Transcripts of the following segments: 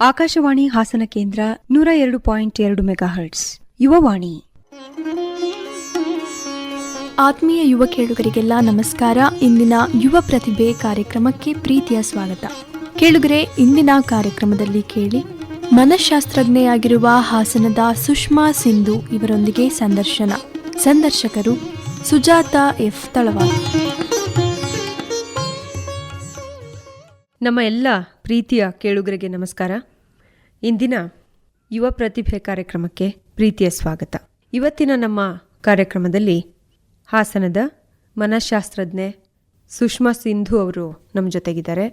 ಆಕಾಶವಾಣಿ ಹಾಸನ ಕೇಂದ್ರ ನೂರ ಎರಡು ಪಾಯಿಂಟ್ ಎರಡು ಮೆಗಾಹರ್ಟ್ಸ್. ಯುವವಾಣಿ ಆತ್ಮೀಯ ಯುವ ಕೇಳುಗರಿಗೆಲ್ಲ ನಮಸ್ಕಾರ. ಇಂದಿನ ಯುವ ಪ್ರತಿಭೆ ಕಾರ್ಯಕ್ರಮಕ್ಕೆ ಪ್ರೀತಿಯ ಸ್ವಾಗತ. ಕೇಳುಗರೆ ಇಂದಿನ ಕಾರ್ಯಕ್ರಮದಲ್ಲಿ ಕೇಳಿ. ಮನಃಶಾಸ್ತ್ರಜ್ಞೆಯಾಗಿರುವ ಹಾಸನದ ಸುಷ್ಮಾ ಸಿಂಧು ಇವರೊಂದಿಗೆ ಸಂದರ್ಶನ. ಸಂದರ್ಶಕರು ಸುಜಾತ ಎಫ್ ತಳವಾರ ನಮ್ಮ ಎಲ್ಲ ಪ್ರೀತಿಯ ಕೇಳುಗರಿಗೆ ನಮಸ್ಕಾರ. ಇಂದಿನ ಯುವ ಪ್ರತಿಭೆ ಕಾರ್ಯಕ್ರಮಕ್ಕೆ ಪ್ರೀತಿಯ ಸ್ವಾಗತ. ಇವತ್ತಿನ ನಮ್ಮ ಕಾರ್ಯಕ್ರಮದಲ್ಲಿ ಹಾಸನದ ಮನಃಶಾಸ್ತ್ರಜ್ಞೆ ಸುಷ್ಮಾ ಸಿಂಧು ಅವರು ನಮ್ಮ ಜೊತೆಗಿದ್ದಾರೆ.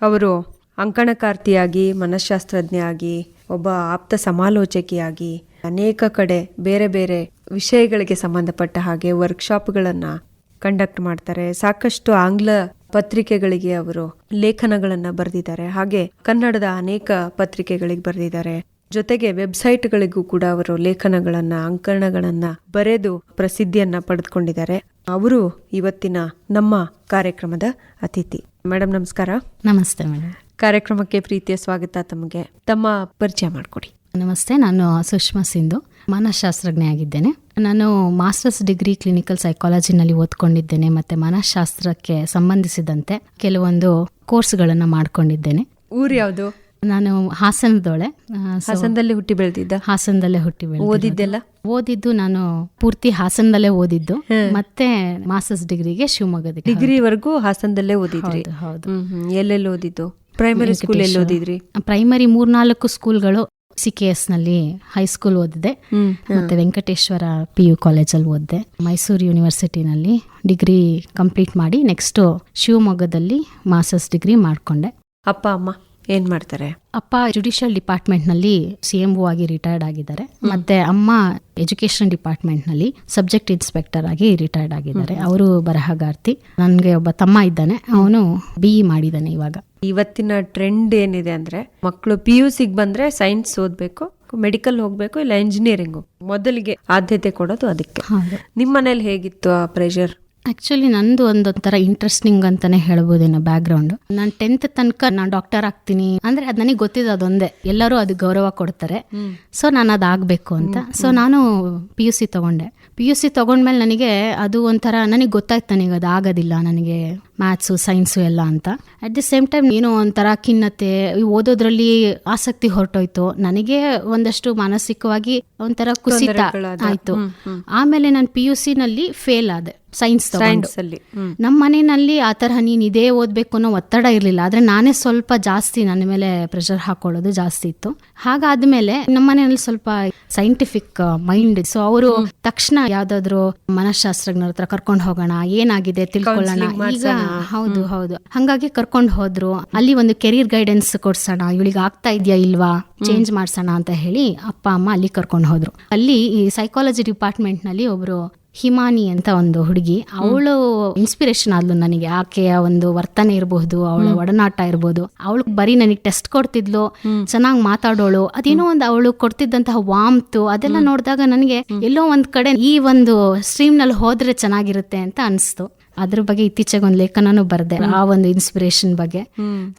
ಅವರು ಅಂಕಣಕಾರ್ತಿಯಾಗಿ ಮನಃಶಾಸ್ತ್ರಜ್ಞೆ ಆಗಿ ಒಬ್ಬ ಆಪ್ತ ಸಮಾಲೋಚಕಿಯಾಗಿ, ಅನೇಕ ಕಡೆ ಬೇರೆ ಬೇರೆ ವಿಷಯಗಳಿಗೆ ಸಂಬಂಧಪಟ್ಟ ಹಾಗೆ ವರ್ಕ್ಶಾಪ್ಗಳನ್ನು ಕಂಡಕ್ಟ್ ಮಾಡ್ತಾರೆ. ಸಾಕಷ್ಟು ಆಂಗ್ಲ ಪತ್ರಿಕೆಗಳಿಗೆ ಅವರು ಲೇಖನಗಳನ್ನ ಬರೆದಿದ್ದಾರೆ. ಹಾಗೆ ಕನ್ನಡದ ಅನೇಕ ಪತ್ರಿಕೆಗಳಿಗೆ ಬರೆದಿದ್ದಾರೆ. ಜೊತೆಗೆ ವೆಬ್ಸೈಟ್ಗಳಿಗೂ ಕೂಡ ಅವರು ಲೇಖನಗಳನ್ನ ಅಂಕಣಗಳನ್ನ ಬರೆದು ಪ್ರಸಿದ್ಧಿಯನ್ನ ಪಡೆದುಕೊಂಡಿದ್ದಾರೆ. ಅವರು ಇವತ್ತಿನ ನಮ್ಮ ಕಾರ್ಯಕ್ರಮದ ಅತಿಥಿ. ಮೇಡಮ್ ನಮಸ್ಕಾರ. ನಮಸ್ತೆ ಮೇಡಮ್ ಕಾರ್ಯಕ್ರಮಕ್ಕೆ ಪ್ರೀತಿಯ ಸ್ವಾಗತ ತಮಗೆ. ತಮ್ಮ ಪರಿಚಯ ಮಾಡಿಕೊಡಿ. ನಮಸ್ತೆ ನಾನು ಸುಷ್ಮಾ ಸಿಂಧು. ಮನಃಶಾಸ್ತ್ರಜ್ಞೆ ಆಗಿದ್ದೇನೆ. ನಾನು ಮಾಸ್ಟರ್ಸ್ ಡಿಗ್ರಿ ಕ್ಲಿನಿಕಲ್ ಸೈಕಾಲಜಿನಲ್ಲಿ ಓದ್ಕೊಂಡಿದ್ದೇನೆ ಮತ್ತು ಮನಃಶಾಸ್ತ್ರಕ್ಕೆ ಸಂಬಂಧಿಸಿದಂತೆ ಕೆಲವೊಂದು ಕೋರ್ಸ್ಗಳನ್ನು ಮಾಡ್ಕೊಂಡಿದ್ದೇನೆ. ಊರು ಯಾವುದು? ನಾನು ಹಾಸನದೊಳೆ. ಹಾಸನದಲ್ಲೇ ಹುಟ್ಟಿ ಬೆಳೆದಿದ್ದ? ಹಾಸನದಲ್ಲೇ ಹುಟ್ಟಿ ಬೆಳೆ ಓದಿದ್ದೆಲ್ಲ? ಓದಿದ್ದು ನಾನು ಪೂರ್ತಿ ಹಾಸನದಲ್ಲೇ ಓದಿದ್ದು. ಮತ್ತೆ ಮಾಸ್ಟರ್ಸ್ ಡಿಗ್ರಿಗೆ ಶಿವಮೊಗ್ಗದ ಡಿಗ್ರಿವರೆಗೂ ಹಾಸನದಲ್ಲೇ ಓದಿದ್ರಿ? ಹೌದು ಎಲ್ಲೆಲ್ಲಿ ಓದಿದ್ದು? ಪ್ರೈಮರಿ ಸ್ಕೂಲ್ ಎಲ್ಲಿ ಓದಿದ್ರಿ? ಪ್ರೈಮರಿ ಮೂರ್ನಾಲ್ಕು ಸ್ಕೂಲ್ಗಳು ಸಿ ಕೆ ಎಸ್ನಲ್ಲಿ ಹೈಸ್ಕೂಲ್ ಓದಿದೆ ಮತ್ತೆ ವೆಂಕಟೇಶ್ವರ ಪಿ ಯು ಕಾಲೇಜಲ್ಲಿ ಓದಿದೆ. ಮೈಸೂರು ಯೂನಿವರ್ಸಿಟಿನಲ್ಲಿ ಡಿಗ್ರಿ ಕಂಪ್ಲೀಟ್ ಮಾಡಿ ನೆಕ್ಸ್ಟ್ ಶಿವಮೊಗ್ಗದಲ್ಲಿ ಮಾಸ್ಟರ್ಸ್ ಡಿಗ್ರಿ ಮಾಡಿಕೊಂಡೆ. ಅಪ್ಪ ಅಮ್ಮ ಏನ್ ಮಾಡ್ತಾರೆ? ಅಪ್ಪ ಜುಡಿಷಿಯಲ್ ಡಿಪಾರ್ಟ್ಮೆಂಟ್ನಲ್ಲಿ ಸಿ ಎಂ ಒ ಆಗಿ ರಿಟೈರ್ಡ್ ಆಗಿದ್ದಾರೆ. ಮತ್ತೆ ಅಮ್ಮ ಎಜುಕೇಶನ್ ಡಿಪಾರ್ಟ್ಮೆಂಟ್ನಲ್ಲಿ ಸಬ್ಜೆಕ್ಟ್ ಇನ್ಸ್ಪೆಕ್ಟರ್ ಆಗಿ ರಿಟೈರ್ಡ್ ಆಗಿದ್ದಾರೆ. ಅವರು ಬರಹಗಾರ್ತಿ. ನನಗೆ ಒಬ್ಬ ತಮ್ಮ ಇದ್ದಾನೆ. ಅವನು ಬಿ ಇ ಮಾಡಿದ್ದಾನೆ ಇವಾಗ. ಇವತ್ತಿನ ಟ್ರೆಂಡ್ ಏನಿದೆ ಅಂದ್ರೆ ಮಕ್ಕಳು ಪಿ ಯು ಸಿಗ್ ಬಂದ್ರೆ ಸೈನ್ಸ್ ಓದ್ಬೇಕು ಮೆಡಿಕಲ್ ಹೋಗ್ಬೇಕು ಇಲ್ಲ ಇಂಜಿನಿಯರಿಂಗ್ ಮೊದಲಿಗೆ ಆದ್ಯತೆ ಕೊಡೋದು ಅದಕ್ಕೆ. ನಿಮ್ಮ ಮನೇಲಿ ಹೇಗಿತ್ತು ಆ ಪ್ರೆಷರ್ ಆಕ್ಚುಲಿ ನಂದು ಒಂದೊಂಥರ ಇಂಟ್ರೆಸ್ಟಿಂಗ್ ಅಂತಾನೆ ಹೇಳ್ಬೋದೇನೋ ಬ್ಯಾಕ್ ಗ್ರೌಂಡ್ ನಾನು ಟೆಂತ್ ತನಕ ನಾನು ಡಾಕ್ಟರ್ ಆಗ್ತೀನಿ. ಅಂದ್ರೆ ಅದು ನನಗೆ ಗೊತ್ತಿದೆ ಅದೊಂದೇ. ಎಲ್ಲರೂ ಅದು ಗೌರವ ಕೊಡ್ತಾರೆ. ಸೊ ನಾನು ಅದಾಗಬೇಕು ಅಂತ. ಸೊ ನಾನು ಪಿ ಯು ಸಿ ತಗೊಂಡೆ. ಪಿ ಯು ಸಿ ತಗೊಂಡ್ಮೇಲೆ ನನಗೆ ಅದು ಒಂಥರ ನನಗೆ ಗೊತ್ತಾಯ್ತು ನನಗೆ ಅದು ಆಗೋದಿಲ್ಲ. ನನಗೆ ಮ್ಯಾಥ್ಸು ಸೈನ್ಸು ಎಲ್ಲ ಅಂತ. ಅಟ್ ದಿ ಸೇಮ್ ಟೈಮ್ ಏನೋ ಒಂಥರ ಖಿನ್ನತೆ ಓದೋದ್ರಲ್ಲಿ ಆಸಕ್ತಿ ಹೊರಟೋಯ್ತು. ನನಗೆ ಒಂದಷ್ಟು ಮಾನಸಿಕವಾಗಿ ಒಂಥರ ಕುಸಿತ. ಆಯ್ತು. ಆಮೇಲೆ ನಾನು ಪಿ ಯು ಸಿ ನಲ್ಲಿ ಫೇಲ್ ಆದೆ ಸೈನ್ಸ್ ಸೈನ್ಸ್ ಅಲ್ಲಿ ನಮ್ಮ ಮನೆಯಲ್ಲಿ ಆ ತರಹ ನೀನು ಇದೇ ಓದಬೇಕು ಅನ್ನೋ ಒತ್ತಡ ಇರಲಿಲ್ಲ. ಆದ್ರೆ ನಾನೇ ಸ್ವಲ್ಪ ಜಾಸ್ತಿ ನನ್ನ ಮೇಲೆ ಪ್ರೆಷರ್ ಹಾಕೊಳ್ಳೋದು ಜಾಸ್ತಿ ಇತ್ತು. ಹಾಗಾದ್ಮೇಲೆ ನಮ್ಮ ಮನೆಯಲ್ಲಿ ಸ್ವಲ್ಪ ಸೈಂಟಿಫಿಕ್ ಮೈಂಡ್ ಸೊ ಅವರು ತಕ್ಷಣ ಯಾವ್ದಾದ್ರು ಮನಃಶಾಸ್ತ್ರಜ್ಞರ ಹತ್ರ ಕರ್ಕೊಂಡು ಹೋಗೋಣ ಏನಾಗಿದೆ ತಿಳ್ಕೊಳ್ಳೋಣ. ಈಗ ಹೌದು ಹೌದು. ಹಂಗಾಗಿ ಕರ್ಕೊಂಡು ಹೋದ್ರು. ಅಲ್ಲಿ ಒಂದು ಕೆರಿಯರ್ ಗೈಡೆನ್ಸ್ ಕೊಡ್ಸೋಣ ಇವಳಿಗೆ ಆಗ್ತಾ ಇದೆಯಾ ಇಲ್ವಾ? ಚೇಂಜ್ ಮಾಡ್ಸೋಣ ಅಂತ ಹೇಳಿ ಅಪ್ಪ ಅಮ್ಮ ಅಲ್ಲಿ ಕರ್ಕೊಂಡು ಹೋದ್ರು. ಅಲ್ಲಿ ಈ ಸೈಕಾಲಜಿ ಡಿಪಾರ್ಟ್ಮೆಂಟ್ನಲ್ಲಿ ಒಬ್ರು ಹಿಮಾನಿ ಅಂತ ಒಂದು ಹುಡುಗಿ. ಅವಳು ಇನ್ಸ್ಪಿರೇಷನ್ ಆದ್ಲು ನನಗೆ. ಆಕೆಯ ಒಂದು ವರ್ತನೆ ಇರಬಹುದು ಅವಳ ಒಡನಾಟ ಇರಬಹುದು ಅವಳು ಬರೀ ನನಗೆ ಟೆಸ್ಟ್ ಕೊಡ್ತಿದ್ಲು ಚೆನ್ನಾಗಿ ಮಾತಾಡೋಳು. ಅದೇನೋ ಒಂದು ಅವಳು ಕೊಡ್ತಿದ್ದಂತಹ ವಾಮ್ತು ಅದೆಲ್ಲ ನೋಡಿದಾಗ ನನಗೆ ಎಲ್ಲೋ ಒಂದ್ ಕಡೆ ಈ ಒಂದು ಸ್ಟ್ರೀಮ್ನಲ್ಲಿ ಹೋದ್ರೆ ಚೆನ್ನಾಗಿರುತ್ತೆ ಅಂತ ಅನಿಸ್ತು. ಅದ್ರ ಬಗ್ಗೆ ಇತ್ತೀಚೆಗೆ ಒಂದು ಲೇಖನನೂ ಬರ್ದೆ ಆ ಒಂದು ಇನ್ಸ್ಪಿರೇಷನ್ ಬಗ್ಗೆ.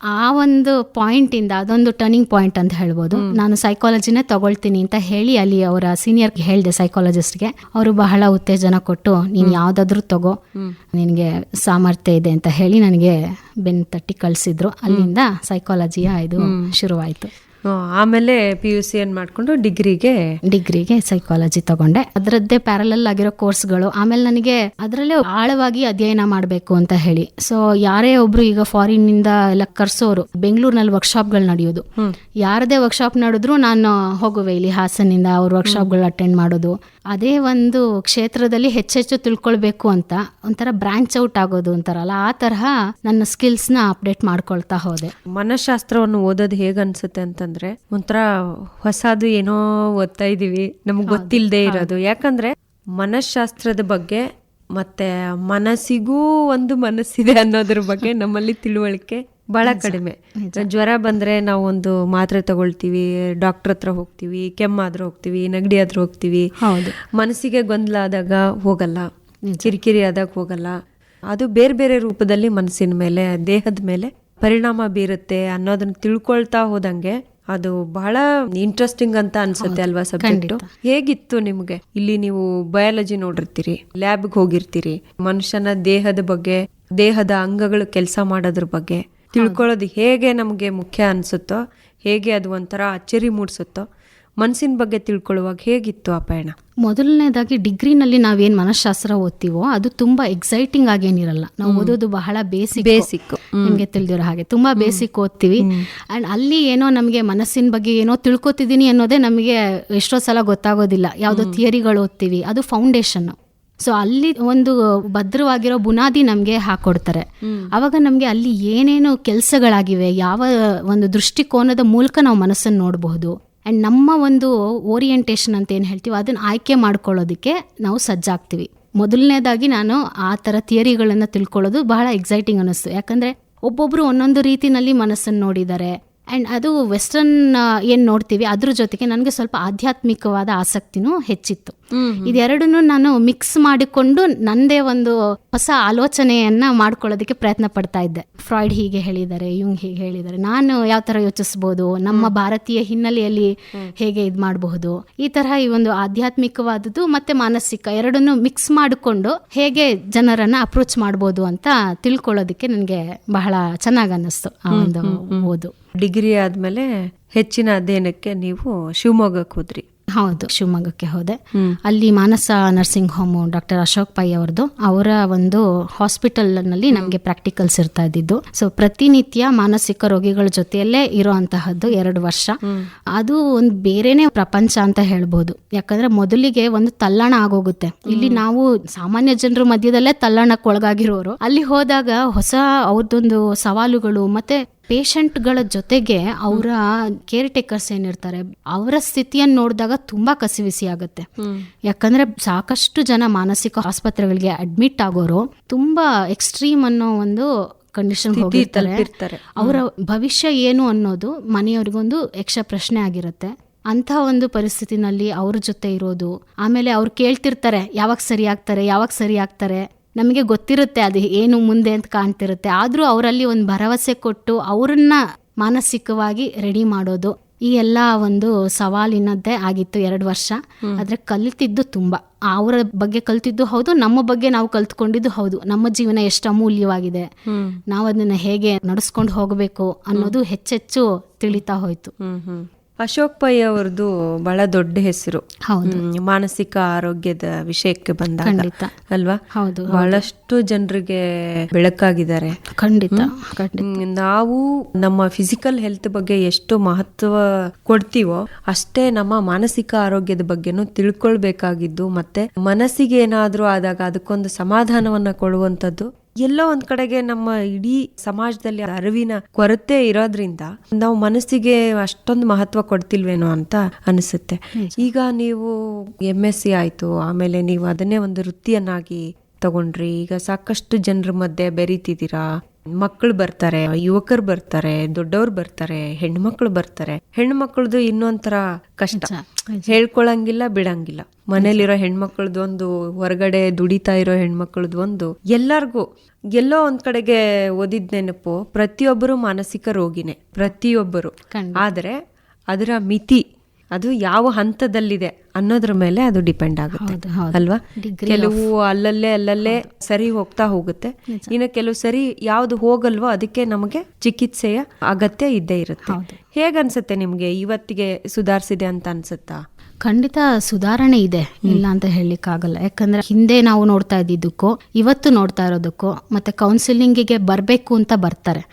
ಆ ಒಂದು ಪಾಯಿಂಟ್ ಇಂದ ಅದೊಂದು ಟರ್ನಿಂಗ್ ಪಾಯಿಂಟ್ ಅಂತ ಹೇಳ್ಬೋದು. ನಾನು ಸೈಕಾಲಜಿನೇ ತಗೊಳ್ತೀನಿ ಅಂತ ಹೇಳಿ ಅಲ್ಲಿ ಅವರ ಸೀನಿಯರ್ ಹೇಳಿದೆ ಸೈಕಾಲಜಿಸ್ಟ್ಗೆ ಅವರು ಬಹಳ ಉತ್ತೇಜನ ಕೊಟ್ಟು ನೀನು ಯಾವ್ದಾದ್ರು ತಗೋ. ನಿನಗೆ ಸಾಮರ್ಥ್ಯ ಇದೆ ಅಂತ ಹೇಳಿ ನನಗೆ ಬೆನ್ ತಟ್ಟಿ ಕಳಿಸಿದ್ರು. ಅಲ್ಲಿಂದ ಸೈಕಾಲಜಿಯ ಇದು ಶುರುವಾಯಿತು. ಆಮೇಲೆ ಪಿ ಯು ಸಿ ಏನ್ ಮಾಡ್ಕೊಂಡು ಡಿಗ್ರಿಗೆ ಡಿಗ್ರಿಗೆ ಸೈಕಾಲಜಿ ತಗೊಂಡೆ. ಅದರದ್ದೇ ಪ್ಯಾರಲಲ್ ಆಗಿರೋ ಕೋರ್ಸ್ಗಳು ಆಮೇಲೆ ನನಗೆ ಅದರಲ್ಲೇ ಆಳವಾಗಿ ಅಧ್ಯಯನ ಮಾಡಬೇಕು ಅಂತ ಹೇಳಿ. ಸೊ ಯಾರೇ ಒಬ್ರು ಈಗ ಫಾರಿನ್ ಇಂದ ಎಲ್ಲ ಕರ್ಸೋರು ಬೆಂಗಳೂರಿನಲ್ಲಿ ವರ್ಕ್ಶಾಪ್ಗಳು ನಡೆಯೋದು. ಯಾರದೇ ವರ್ಕ್ಶಾಪ್ ನಡೆದ್ರು ನಾನು ಹೋಗುವೆ ಇಲ್ಲಿ ಹಾಸನಿಂದ ಅವ್ರ ವರ್ಕ್ಶಾಪ್ಗಳು ಅಟೆಂಡ್ ಮಾಡೋದು. ಅದೇ ಒಂದು ಕ್ಷೇತ್ರದಲ್ಲಿ ಹೆಚ್ಚೆಚ್ಚು ತಿಳ್ಕೊಳ್ಬೇಕು ಅಂತ ಒಂಥರ ಬ್ರಾಂಚ್ ಔಟ್ ಆಗೋದು ಅಂತಾರಲ್ಲ ಆ ತರಹ ನನ್ನ ಸ್ಕಿಲ್ಸ್ನ ಅಪ್ಡೇಟ್ ಮಾಡ್ಕೊಳ್ತಾ ಹೋದೆ. ಮನಃಶಾಸ್ತ್ರವನ್ನು ಓದೋದು ಹೇಗೆ ಅನ್ಸುತ್ತೆ ಅಂತಂದ್ರೆ ಒಂಥರ ಹೊಸದು ಏನೋ ಓದ್ತಾ ಇದೀವಿ ನಮ್ಗೆ ಗೊತ್ತಿಲ್ಲದೆ ಇರೋದು. ಯಾಕಂದ್ರೆ ಮನಃಶಾಸ್ತ್ರದ ಬಗ್ಗೆ ಮತ್ತೆ ಮನಸ್ಸಿಗೂ ಒಂದು ಮನಸ್ಸಿದೆ ಅನ್ನೋದ್ರ ಬಗ್ಗೆ ನಮ್ಮಲ್ಲಿ ತಿಳುವಳಿಕೆ ಬಹಳ ಕಡಿಮೆ. ಜ್ವರ ಬಂದ್ರೆ ನಾವು ಒಂದು ಮಾತ್ರೆ ತಗೊಳ್ತೀವಿ ಡಾಕ್ಟರ್ ಹತ್ರ ಹೋಗ್ತೀವಿ ಕೆಮ್ಮಾದ್ರೂ ಹೋಗ್ತೀವಿ ನೆಗಡಿ ಆದ್ರೂ ಹೋಗ್ತೀವಿ. ಮನಸ್ಸಿಗೆ ಗೊಂದಲ ಆದಾಗ ಹೋಗಲ್ಲ ಕಿರಿಕಿರಿ ಆದಾಗ ಹೋಗಲ್ಲ. ಅದು ಬೇರೆ ಬೇರೆ ರೂಪದಲ್ಲಿ ಮನಸ್ಸಿನ ಮೇಲೆ ದೇಹದ ಮೇಲೆ ಪರಿಣಾಮ ಬೀರುತ್ತೆ ಅನ್ನೋದನ್ನ ತಿಳ್ಕೊಳ್ತಾ ಹೋದಂಗೆ ಅದು ಬಹಳ ಇಂಟ್ರೆಸ್ಟಿಂಗ್ ಅಂತ ಅನ್ಸುತ್ತೆ ಅಲ್ವಾ ಸಬ್ಜೆಕ್ಟ್ ಹೇಗಿತ್ತು ನಿಮ್ಗೆ? ಇಲ್ಲಿ ನೀವು ಬಯಾಲಜಿ ನೋಡಿರ್ತೀರಿ ಲ್ಯಾಬ್ಗೆ ಹೋಗಿರ್ತೀರಿ. ಮನುಷ್ಯನ ದೇಹದ ಬಗ್ಗೆ ದೇಹದ ಅಂಗಗಳು ಕೆಲಸ ಮಾಡೋದ್ರ ಬಗ್ಗೆ. ತಿಳ್ಕೊಳ್ಳೋದು ಹೇಗೆ ನಮಗೆ ಮುಖ್ಯ ಅನ್ಸುತ್ತೋ ಹೇಗೆ ಅದು ಒಂಥರ ಅಚ್ಚರಿ ಮೂಡಿಸುತ್ತೋ ಮನಸ್ಸಿನ ಬಗ್ಗೆ ತಿಳ್ಕೊಳ್ಳುವಾಗ ಹೇಗಿತ್ತು ಆ ಪಯಣ ಮೊದಲನೇದಾಗಿ ಡಿಗ್ರಿನಲ್ಲಿ ನಾವೇನು ಮನಃಶಾಸ್ತ್ರ ಓದ್ತೀವೋ ಅದು ತುಂಬಾ ಎಕ್ಸೈಟಿಂಗ್ ಆಗೇನಿರಲ್ಲ ನಾವು ಓದೋದು ಬಹಳ ಬೇಸಿಕ್ ಬೇಸಿಕ್ ನಿಮಗೆ ತಿಳಿದಿರೋ ಹಾಗೆ. ತುಂಬಾ ಬೇಸಿಕ್ ಓದ್ತೀವಿ. ಅಂಡ್ ಅಲ್ಲಿ ಏನೋ ನಮಗೆ ಮನಸ್ಸಿನ ಬಗ್ಗೆ ಏನೋ ತಿಳ್ಕೊತಿದ್ದೀನಿ ಅನ್ನೋದೇ ನಮಗೆ ಎಷ್ಟೋ ಸಲ ಗೊತ್ತಾಗೋದಿಲ್ಲ. ಯಾವುದೋ ಥಿಯರಿಗಳು ಓದ್ತೀವಿ. ಅದು ಫೌಂಡೇಶನ್ ಸೊ ಅಲ್ಲಿ ಒಂದು ಭದ್ರವಾಗಿರೋ ಬುನಾದಿ ನಮಗೆ ಹಾಕೊಡ್ತಾರೆ. ಅವಾಗ ನಮಗೆ ಅಲ್ಲಿ ಏನೇನು ಕೆಲಸಗಳಾಗಿವೆ ಯಾವ ಒಂದು ದೃಷ್ಟಿಕೋನದ ಮೂಲಕ ನಾವು ಮನಸ್ಸನ್ನು ನೋಡಬಹುದು. ಆ್ಯಂಡ್ ನಮ್ಮ ಒಂದು ಓರಿಯೆಂಟೇಷನ್ ಅಂತ ಏನು ಹೇಳ್ತೀವಿ ಅದನ್ನು ಆಯ್ಕೆ ಮಾಡ್ಕೊಳ್ಳೋದಕ್ಕೆ ನಾವು ಸಜ್ಜಾಗ್ತೀವಿ. ಮೊದಲನೇದಾಗಿ ನಾನು ಆ ಥರ ಥಿಯರಿಗಳನ್ನು ತಿಳ್ಕೊಳ್ಳೋದು ಬಹಳ ಎಕ್ಸೈಟಿಂಗ್ ಅನ್ನಿಸ್ತು ಯಾಕಂದರೆ ಒಬ್ಬೊಬ್ರು ಒಂದೊಂದು ರೀತಿಯಲ್ಲಿ ಮನಸ್ಸನ್ನು ನೋಡಿದ್ದಾರೆ. ಆ್ಯಂಡ್ ಅದು ವೆಸ್ಟರ್ನ್ ಏನು ನೋಡ್ತೀವಿ ಅದ್ರ ಜೊತೆಗೆ ನನಗೆ ಸ್ವಲ್ಪ ಆಧ್ಯಾತ್ಮಿಕವಾದ ಆಸಕ್ತಿನೂ ಹೆಚ್ಚಿತ್ತು. ಇದೆರಡನ್ನು ನಾನು ಮಿಕ್ಸ್ ಮಾಡಿಕೊಂಡು ನಂದೇ ಒಂದು ಹೊಸ ಆಲೋಚನೆಯನ್ನ ಮಾಡ್ಕೊಳ್ಳೋದಕ್ಕೆ ಪ್ರಯತ್ನ ಪಡ್ತಾ ಇದ್ದೆ. ಫ್ರಾಯ್ಡ್ ಹೀಗೆ ಹೇಳಿದ್ದಾರೆ ಇವಂಗ್ ಹೀಗೆ ಹೇಳಿದ್ದಾರೆ. ನಾನು ಯಾವ ತರ ಯೋಚಿಸ್ಬೋದು ನಮ್ಮ ಭಾರತೀಯ ಹಿನ್ನೆಲೆಯಲ್ಲಿ ಹೇಗೆ ಇದು ಮಾಡಬಹುದು ಈ ತರಹ ಈ ಒಂದು ಆಧ್ಯಾತ್ಮಿಕವಾದದ್ದು ಮತ್ತೆ ಮಾನಸಿಕ ಎರಡನ್ನು ಮಿಕ್ಸ್ ಮಾಡಿಕೊಂಡು ಹೇಗೆ ಜನರನ್ನ ಅಪ್ರೋಚ್ ಮಾಡ್ಬೋದು ಅಂತ ತಿಳ್ಕೊಳ್ಳೋದಕ್ಕೆ ನನಗೆ ಬಹಳ ಚೆನ್ನಾಗಿ ಅನ್ನಿಸ್ತು ಆ ಒಂದು ಓದು. ಡಿಗ್ರಿ ಆದ್ಮೇಲೆ ಹೆಚ್ಚಿನ ಅಧ್ಯಯನಕ್ಕೆ ನೀವು ಶಿವಮೊಗ್ಗಕ್ಕೆ ಹೋದ್ರಿ. ಹೌದು. ಶಿವಮೊಗ್ಗಕ್ಕೆ ಹೋದೆ. ಅಲ್ಲಿ Manasa nursing home doctor Ashok Pai ಅವರದು ಅವರ ಒಂದು ಹಾಸ್ಪಿಟಲ್ನಲ್ಲಿ ನಮಗೆ ಪ್ರಾಕ್ಟಿಕಲ್ಸ್ ಇರ್ತಾ ಇದ್ದಿದ್ದು. ಸೊ ಪ್ರತಿನಿತ್ಯ ಮಾನಸಿಕ ರೋಗಿಗಳ ಜೊತೆಯಲ್ಲೇ ಇರುವಂತಹದ್ದು ಎರಡು ವರ್ಷ. ಅದು ಒಂದು ಬೇರೆನೆ ಪ್ರಪಂಚ ಅಂತ ಹೇಳ್ಬೋದು. ಯಾಕಂದ್ರೆ ಮೊದಲಿಗೆ ಒಂದು ತಲ್ಲಣ ಆಗೋಗುತ್ತೆ. ಇಲ್ಲಿ ನಾವು ಸಾಮಾನ್ಯ ಜನರ ಮಧ್ಯದಲ್ಲೇ ತಲ್ಲಣಕ್ಕೆ ಒಳಗಾಗಿರೋರು ಅಲ್ಲಿ ಹೋದಾಗ ಹೊಸ ಅವ್ರದ್ದೊಂದು ಸವಾಲುಗಳು ಮತ್ತೆ ಪೇಷಂಟ್ಗಳ ಜೊತೆಗೆ ಅವರ ಕೇರ್ ಟೇಕರ್ಸ್ ಏನಿರ್ತಾರೆ ಅವರ ಸ್ಥಿತಿಯನ್ನು ನೋಡಿದಾಗ ತುಂಬಾ ಕಸಿವಿಸಿ ಆಗುತ್ತೆ. ಯಾಕಂದ್ರೆ ಸಾಕಷ್ಟು ಜನ ಮಾನಸಿಕ ಆಸ್ಪತ್ರೆಗಳಿಗೆ ಅಡ್ಮಿಟ್ ಆಗೋರು ತುಂಬಾ ಎಕ್ಸ್ಟ್ರೀಮ್ ಅನ್ನೋ ಒಂದು ಕಂಡೀಷನ್ ಹೋಗಿರ್ತಾರೆ. ಅವರ ಭವಿಷ್ಯ ಏನು ಅನ್ನೋದು ಮನೆಯವ್ರಿಗೊಂದು ಯಕ್ಷ ಪ್ರಶ್ನೆ ಆಗಿರುತ್ತೆ. ಅಂತ ಒಂದು ಪರಿಸ್ಥಿತಿನಲ್ಲಿ ಅವ್ರ ಜೊತೆ ಇರೋದು ಆಮೇಲೆ ಅವ್ರು ಕೇಳ್ತಿರ್ತಾರೆ ಯಾವಾಗ ಸರಿ ಆಗ್ತಾರೆ ಯಾವಾಗ ಸರಿ ಆಗ್ತಾರೆ. ನಮಗೆ ಗೊತ್ತಿರುತ್ತೆ ಅದು ಏನು ಮುಂದೆ ಅಂತ ಕಾಣ್ತಿರುತ್ತೆ. ಆದರೂ ಅವರಲ್ಲಿ ಒಂದು ಭರವಸೆ ಕೊಟ್ಟು ಅವರನ್ನ ಮಾನಸಿಕವಾಗಿ ರೆಡಿ ಮಾಡೋದು ಈ ಎಲ್ಲ ಒಂದು ಸವಾಲಿನದ್ದೇ ಆಗಿತ್ತು ಎರಡು ವರ್ಷ. ಆದ್ರೆ ಕಲಿತಿದ್ದು ತುಂಬಾ. ಅವರ ಬಗ್ಗೆ ಕಲ್ತಿದ್ದು ಹೌದು ನಮ್ಮ ಬಗ್ಗೆ ನಾವು ಕಲ್ತ್ಕೊಂಡಿದ್ದು ಹೌದು. ನಮ್ಮ ಜೀವನ ಎಷ್ಟು ಅಮೂಲ್ಯವಾಗಿದೆ. ನಾವು ಅದನ್ನ ಹೇಗೆ ನಡೆಸ್ಕೊಂಡು ಹೋಗಬೇಕು ಅನ್ನೋದು ಹೆಚ್ಚೆಚ್ಚು ತಿಳಿತಾ ಹೋಯ್ತು. ಅಶೋಕ್ ಪೈ ಅವ್ರದ್ದು ಬಹಳ ದೊಡ್ಡ ಹೆಸರು. ಮಾನಸಿಕ ಆರೋಗ್ಯದ ವಿಷಯಕ್ಕೆ ಬಂದಾಗ. ಅಲ್ವಾ? ಹೌದು, ಬಹಳಷ್ಟು ಜನರಿಗೆ ಬೆಳಕಾಗಿದ್ದಾರೆ. ಖಂಡಿತ ಖಂಡಿತ. ನಾವು ನಮ್ಮ ಫಿಸಿಕಲ್ ಹೆಲ್ತ್ ಬಗ್ಗೆ ಎಷ್ಟು ಮಹತ್ವ ಕೊಡ್ತೀವೋ ಅಷ್ಟೇ ನಮ್ಮ ಮಾನಸಿಕ ಆರೋಗ್ಯದ ಬಗ್ಗೆನೂ ತಿಳ್ಕೊಳ್ಬೇಕಾಗಿದ್ದು ಮತ್ತೆ ಮನಸ್ಸಿಗೆ ಏನಾದ್ರೂ ಆದಾಗ ಅದಕ್ಕೊಂದು ಸಮಾಧಾನವನ್ನ ಕೊಡುವಂತದ್ದು ಎಲ್ಲೋ ಒಂದ್ ಕಡೆಗೆ ನಮ್ಮ ಇಡೀ ಸಮಾಜದಲ್ಲಿ ಅರಿವಿನ ಕೊರತೆ ಇರೋದ್ರಿಂದ ನಾವು ಮನಸ್ಸಿಗೆ ಅಷ್ಟೊಂದು ಮಹತ್ವ ಕೊಡ್ತಿಲ್ವೇನೋ ಅಂತ ಅನಿಸುತ್ತೆ. ಈಗ ನೀವು ಎಂ ಎಸ್ ಸಿ ಆಯ್ತು ಆಮೇಲೆ ನೀವು ಅದನ್ನೇ ಒಂದು ವೃತ್ತಿಯನ್ನಾಗಿ ತಗೊಂಡ್ರಿ ಈಗ ಸಾಕಷ್ಟು ಜನರ ಮಧ್ಯೆ ಬೆರೀತಿದ್ದೀರಾ? ಮಕ್ಕಳು ಬರ್ತಾರೆ ಯುವಕರು ಬರ್ತಾರೆ ದೊಡ್ಡವ್ರು ಬರ್ತಾರೆ ಹೆಣ್ಮಕ್ಳು ಬರ್ತಾರೆ. ಹೆಣ್ಮಕ್ಳದು ಇನ್ನೊಂಥರ ಕಷ್ಟ. ಹೇಳ್ಕೊಳಂಗಿಲ್ಲ ಬಿಡಂಗಿಲ್ಲ. ಮನೇಲಿರೋ ಹೆಣ್ಮಕ್ಳದ್ದು ಒಂದು ಹೊರಗಡೆ ದುಡಿತಾ ಇರೋ ಹೆಣ್ಮಕ್ಳದ್ದು ಒಂದು ಎಲ್ಲಾರ್ಗೂ. ಎಲ್ಲೋ ಒಂದ್ ಕಡೆಗೆ ಓದಿದ್ ನೆನಪು ಪ್ರತಿಯೊಬ್ಬರು ಮಾನಸಿಕ ರೋಗಿನೇ ಪ್ರತಿಯೊಬ್ಬರು. ಆದ್ರೆ ಅದರ ಮಿತಿ ಅದು ಯಾವ ಹಂತದಲ್ಲಿದೆ ಅನ್ನೋದ್ರ ಮೇಲೆ ಅದು ಡಿಪೆಂಡ್ ಆಗುತ್ತೆ. ಅಲ್ವಾ? ಕೆಲವು ಅಲ್ಲಲ್ಲೇ ಅಲ್ಲಲ್ಲೇ ಸರಿ ಹೋಗ್ತಾ ಹೋಗುತ್ತೆ. ಇನ್ನು ಕೆಲವು ಸರಿ ಯಾವ್ದು ಹೋಗಲ್ವೋ ಅದಕ್ಕೆ ನಮಗೆ ಚಿಕಿತ್ಸೆಯ ಅಗತ್ಯ ಇದ್ದೇ ಇರುತ್ತೆ. ಹೇಗನ್ಸುತ್ತೆ ನಿಮ್ಗೆ? ಇವತ್ತಿಗೆ ಸುಧಾರಿಸಿದೆ ಅಂತ ಅನ್ಸುತ್ತಾ? ಖಂಡಿತ ಸುಧಾರಣೆ ಇದೆ ಇಲ್ಲ ಅಂತ ಹೇಳಲಿಕ್ಕಾಗಲ್ಲ. ಯಾಕಂದ್ರೆ ಹಿಂದೆ ನಾವು ನೋಡ್ತಾ ಇದ್ದಿದ್ದಕ್ಕೂ ಇವತ್ತು ನೋಡ್ತಾ ಇರೋದಕ್ಕೂ ಮತ್ತೆ ಕೌನ್ಸಿಲಿಂಗಿಗೆ ಬರಬೇಕು ಅಂತ ಬರ್ತಾರೆ.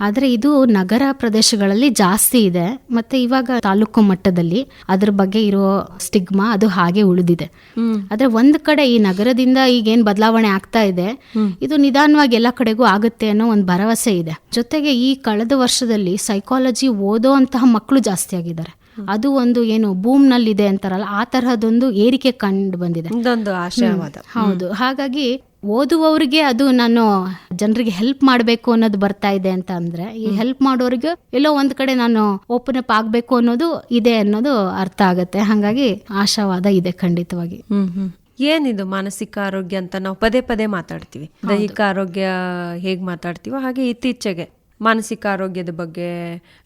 ಆದ್ರೆ ಇದು ನಗರ ಪ್ರದೇಶಗಳಲ್ಲಿ ಜಾಸ್ತಿ ಇದೆ. ಮತ್ತೆ ಇವಾಗ ತಾಲೂಕು ಮಟ್ಟದಲ್ಲಿ ಅದ್ರ ಬಗ್ಗೆ ಇರೋ ಸ್ಟಿಗ್ಮಾ ಅದು ಹಾಗೆ ಉಳಿದಿದೆ. ಆದ್ರೆ ಒಂದ್ ಕಡೆ ಈ ನಗರದಿಂದ ಈಗ ಏನ್ ಬದಲಾವಣೆ ಆಗ್ತಾ ಇದೆ ಇದು ನಿಧಾನವಾಗಿ ಎಲ್ಲ ಕಡೆಗೂ ಆಗುತ್ತೆ ಅನ್ನೋ ಒಂದು ಭರವಸೆ ಇದೆ. ಜೊತೆಗೆ ಈ ಕಳೆದ ವರ್ಷದಲ್ಲಿ ಸೈಕಾಲಜಿ ಓದೋ ಅಂತಹ ಮಕ್ಕಳು ಜಾಸ್ತಿ ಆಗಿದ್ದಾರೆ. ಅದು ಒಂದು ಏನು ಬೂಮ್ನಲ್ಲಿದೆ ಅಂತಾರಲ್ಲ ಆ ತರಹದೊಂದು ಏರಿಕೆ ಕಂಡು ಬಂದಿದೆ. ಹೌದು. ಹಾಗಾಗಿ ಓದುವವರಿಗೆ ಅದು ನಾನು ಜನರಿಗೆ ಹೆಲ್ಪ್ ಮಾಡಬೇಕು ಅನ್ನೋದು ಬರ್ತಾ ಇದೆ ಅಂತ ಅಂದ್ರೆ ಈ ಹೆಲ್ಪ್ ಮಾಡೋರಿಗೆ ಎಲ್ಲೋ ಒಂದ್ ಕಡೆ ನಾನು ಓಪನ್ ಅಪ್ ಆಗ್ಬೇಕು ಅನ್ನೋದು ಇದೆ ಅನ್ನೋದು ಅರ್ಥ ಆಗತ್ತೆ. ಹಾಗಾಗಿ ಆಶಾವಾದ ಇದೆ ಖಂಡಿತವಾಗಿ. ಏನಿದು ಮಾನಸಿಕ ಆರೋಗ್ಯ ಅಂತ ನಾವು ಪದೇ ಪದೇ ಮಾತಾಡ್ತೀವಿ. ದೈಹಿಕ ಆರೋಗ್ಯ ಹೇಗ್ ಮಾತಾಡ್ತೀವೋ ಹಾಗೆ ಇತ್ತೀಚೆಗೆ ಮಾನಸಿಕ ಆರೋಗ್ಯದ ಬಗ್ಗೆ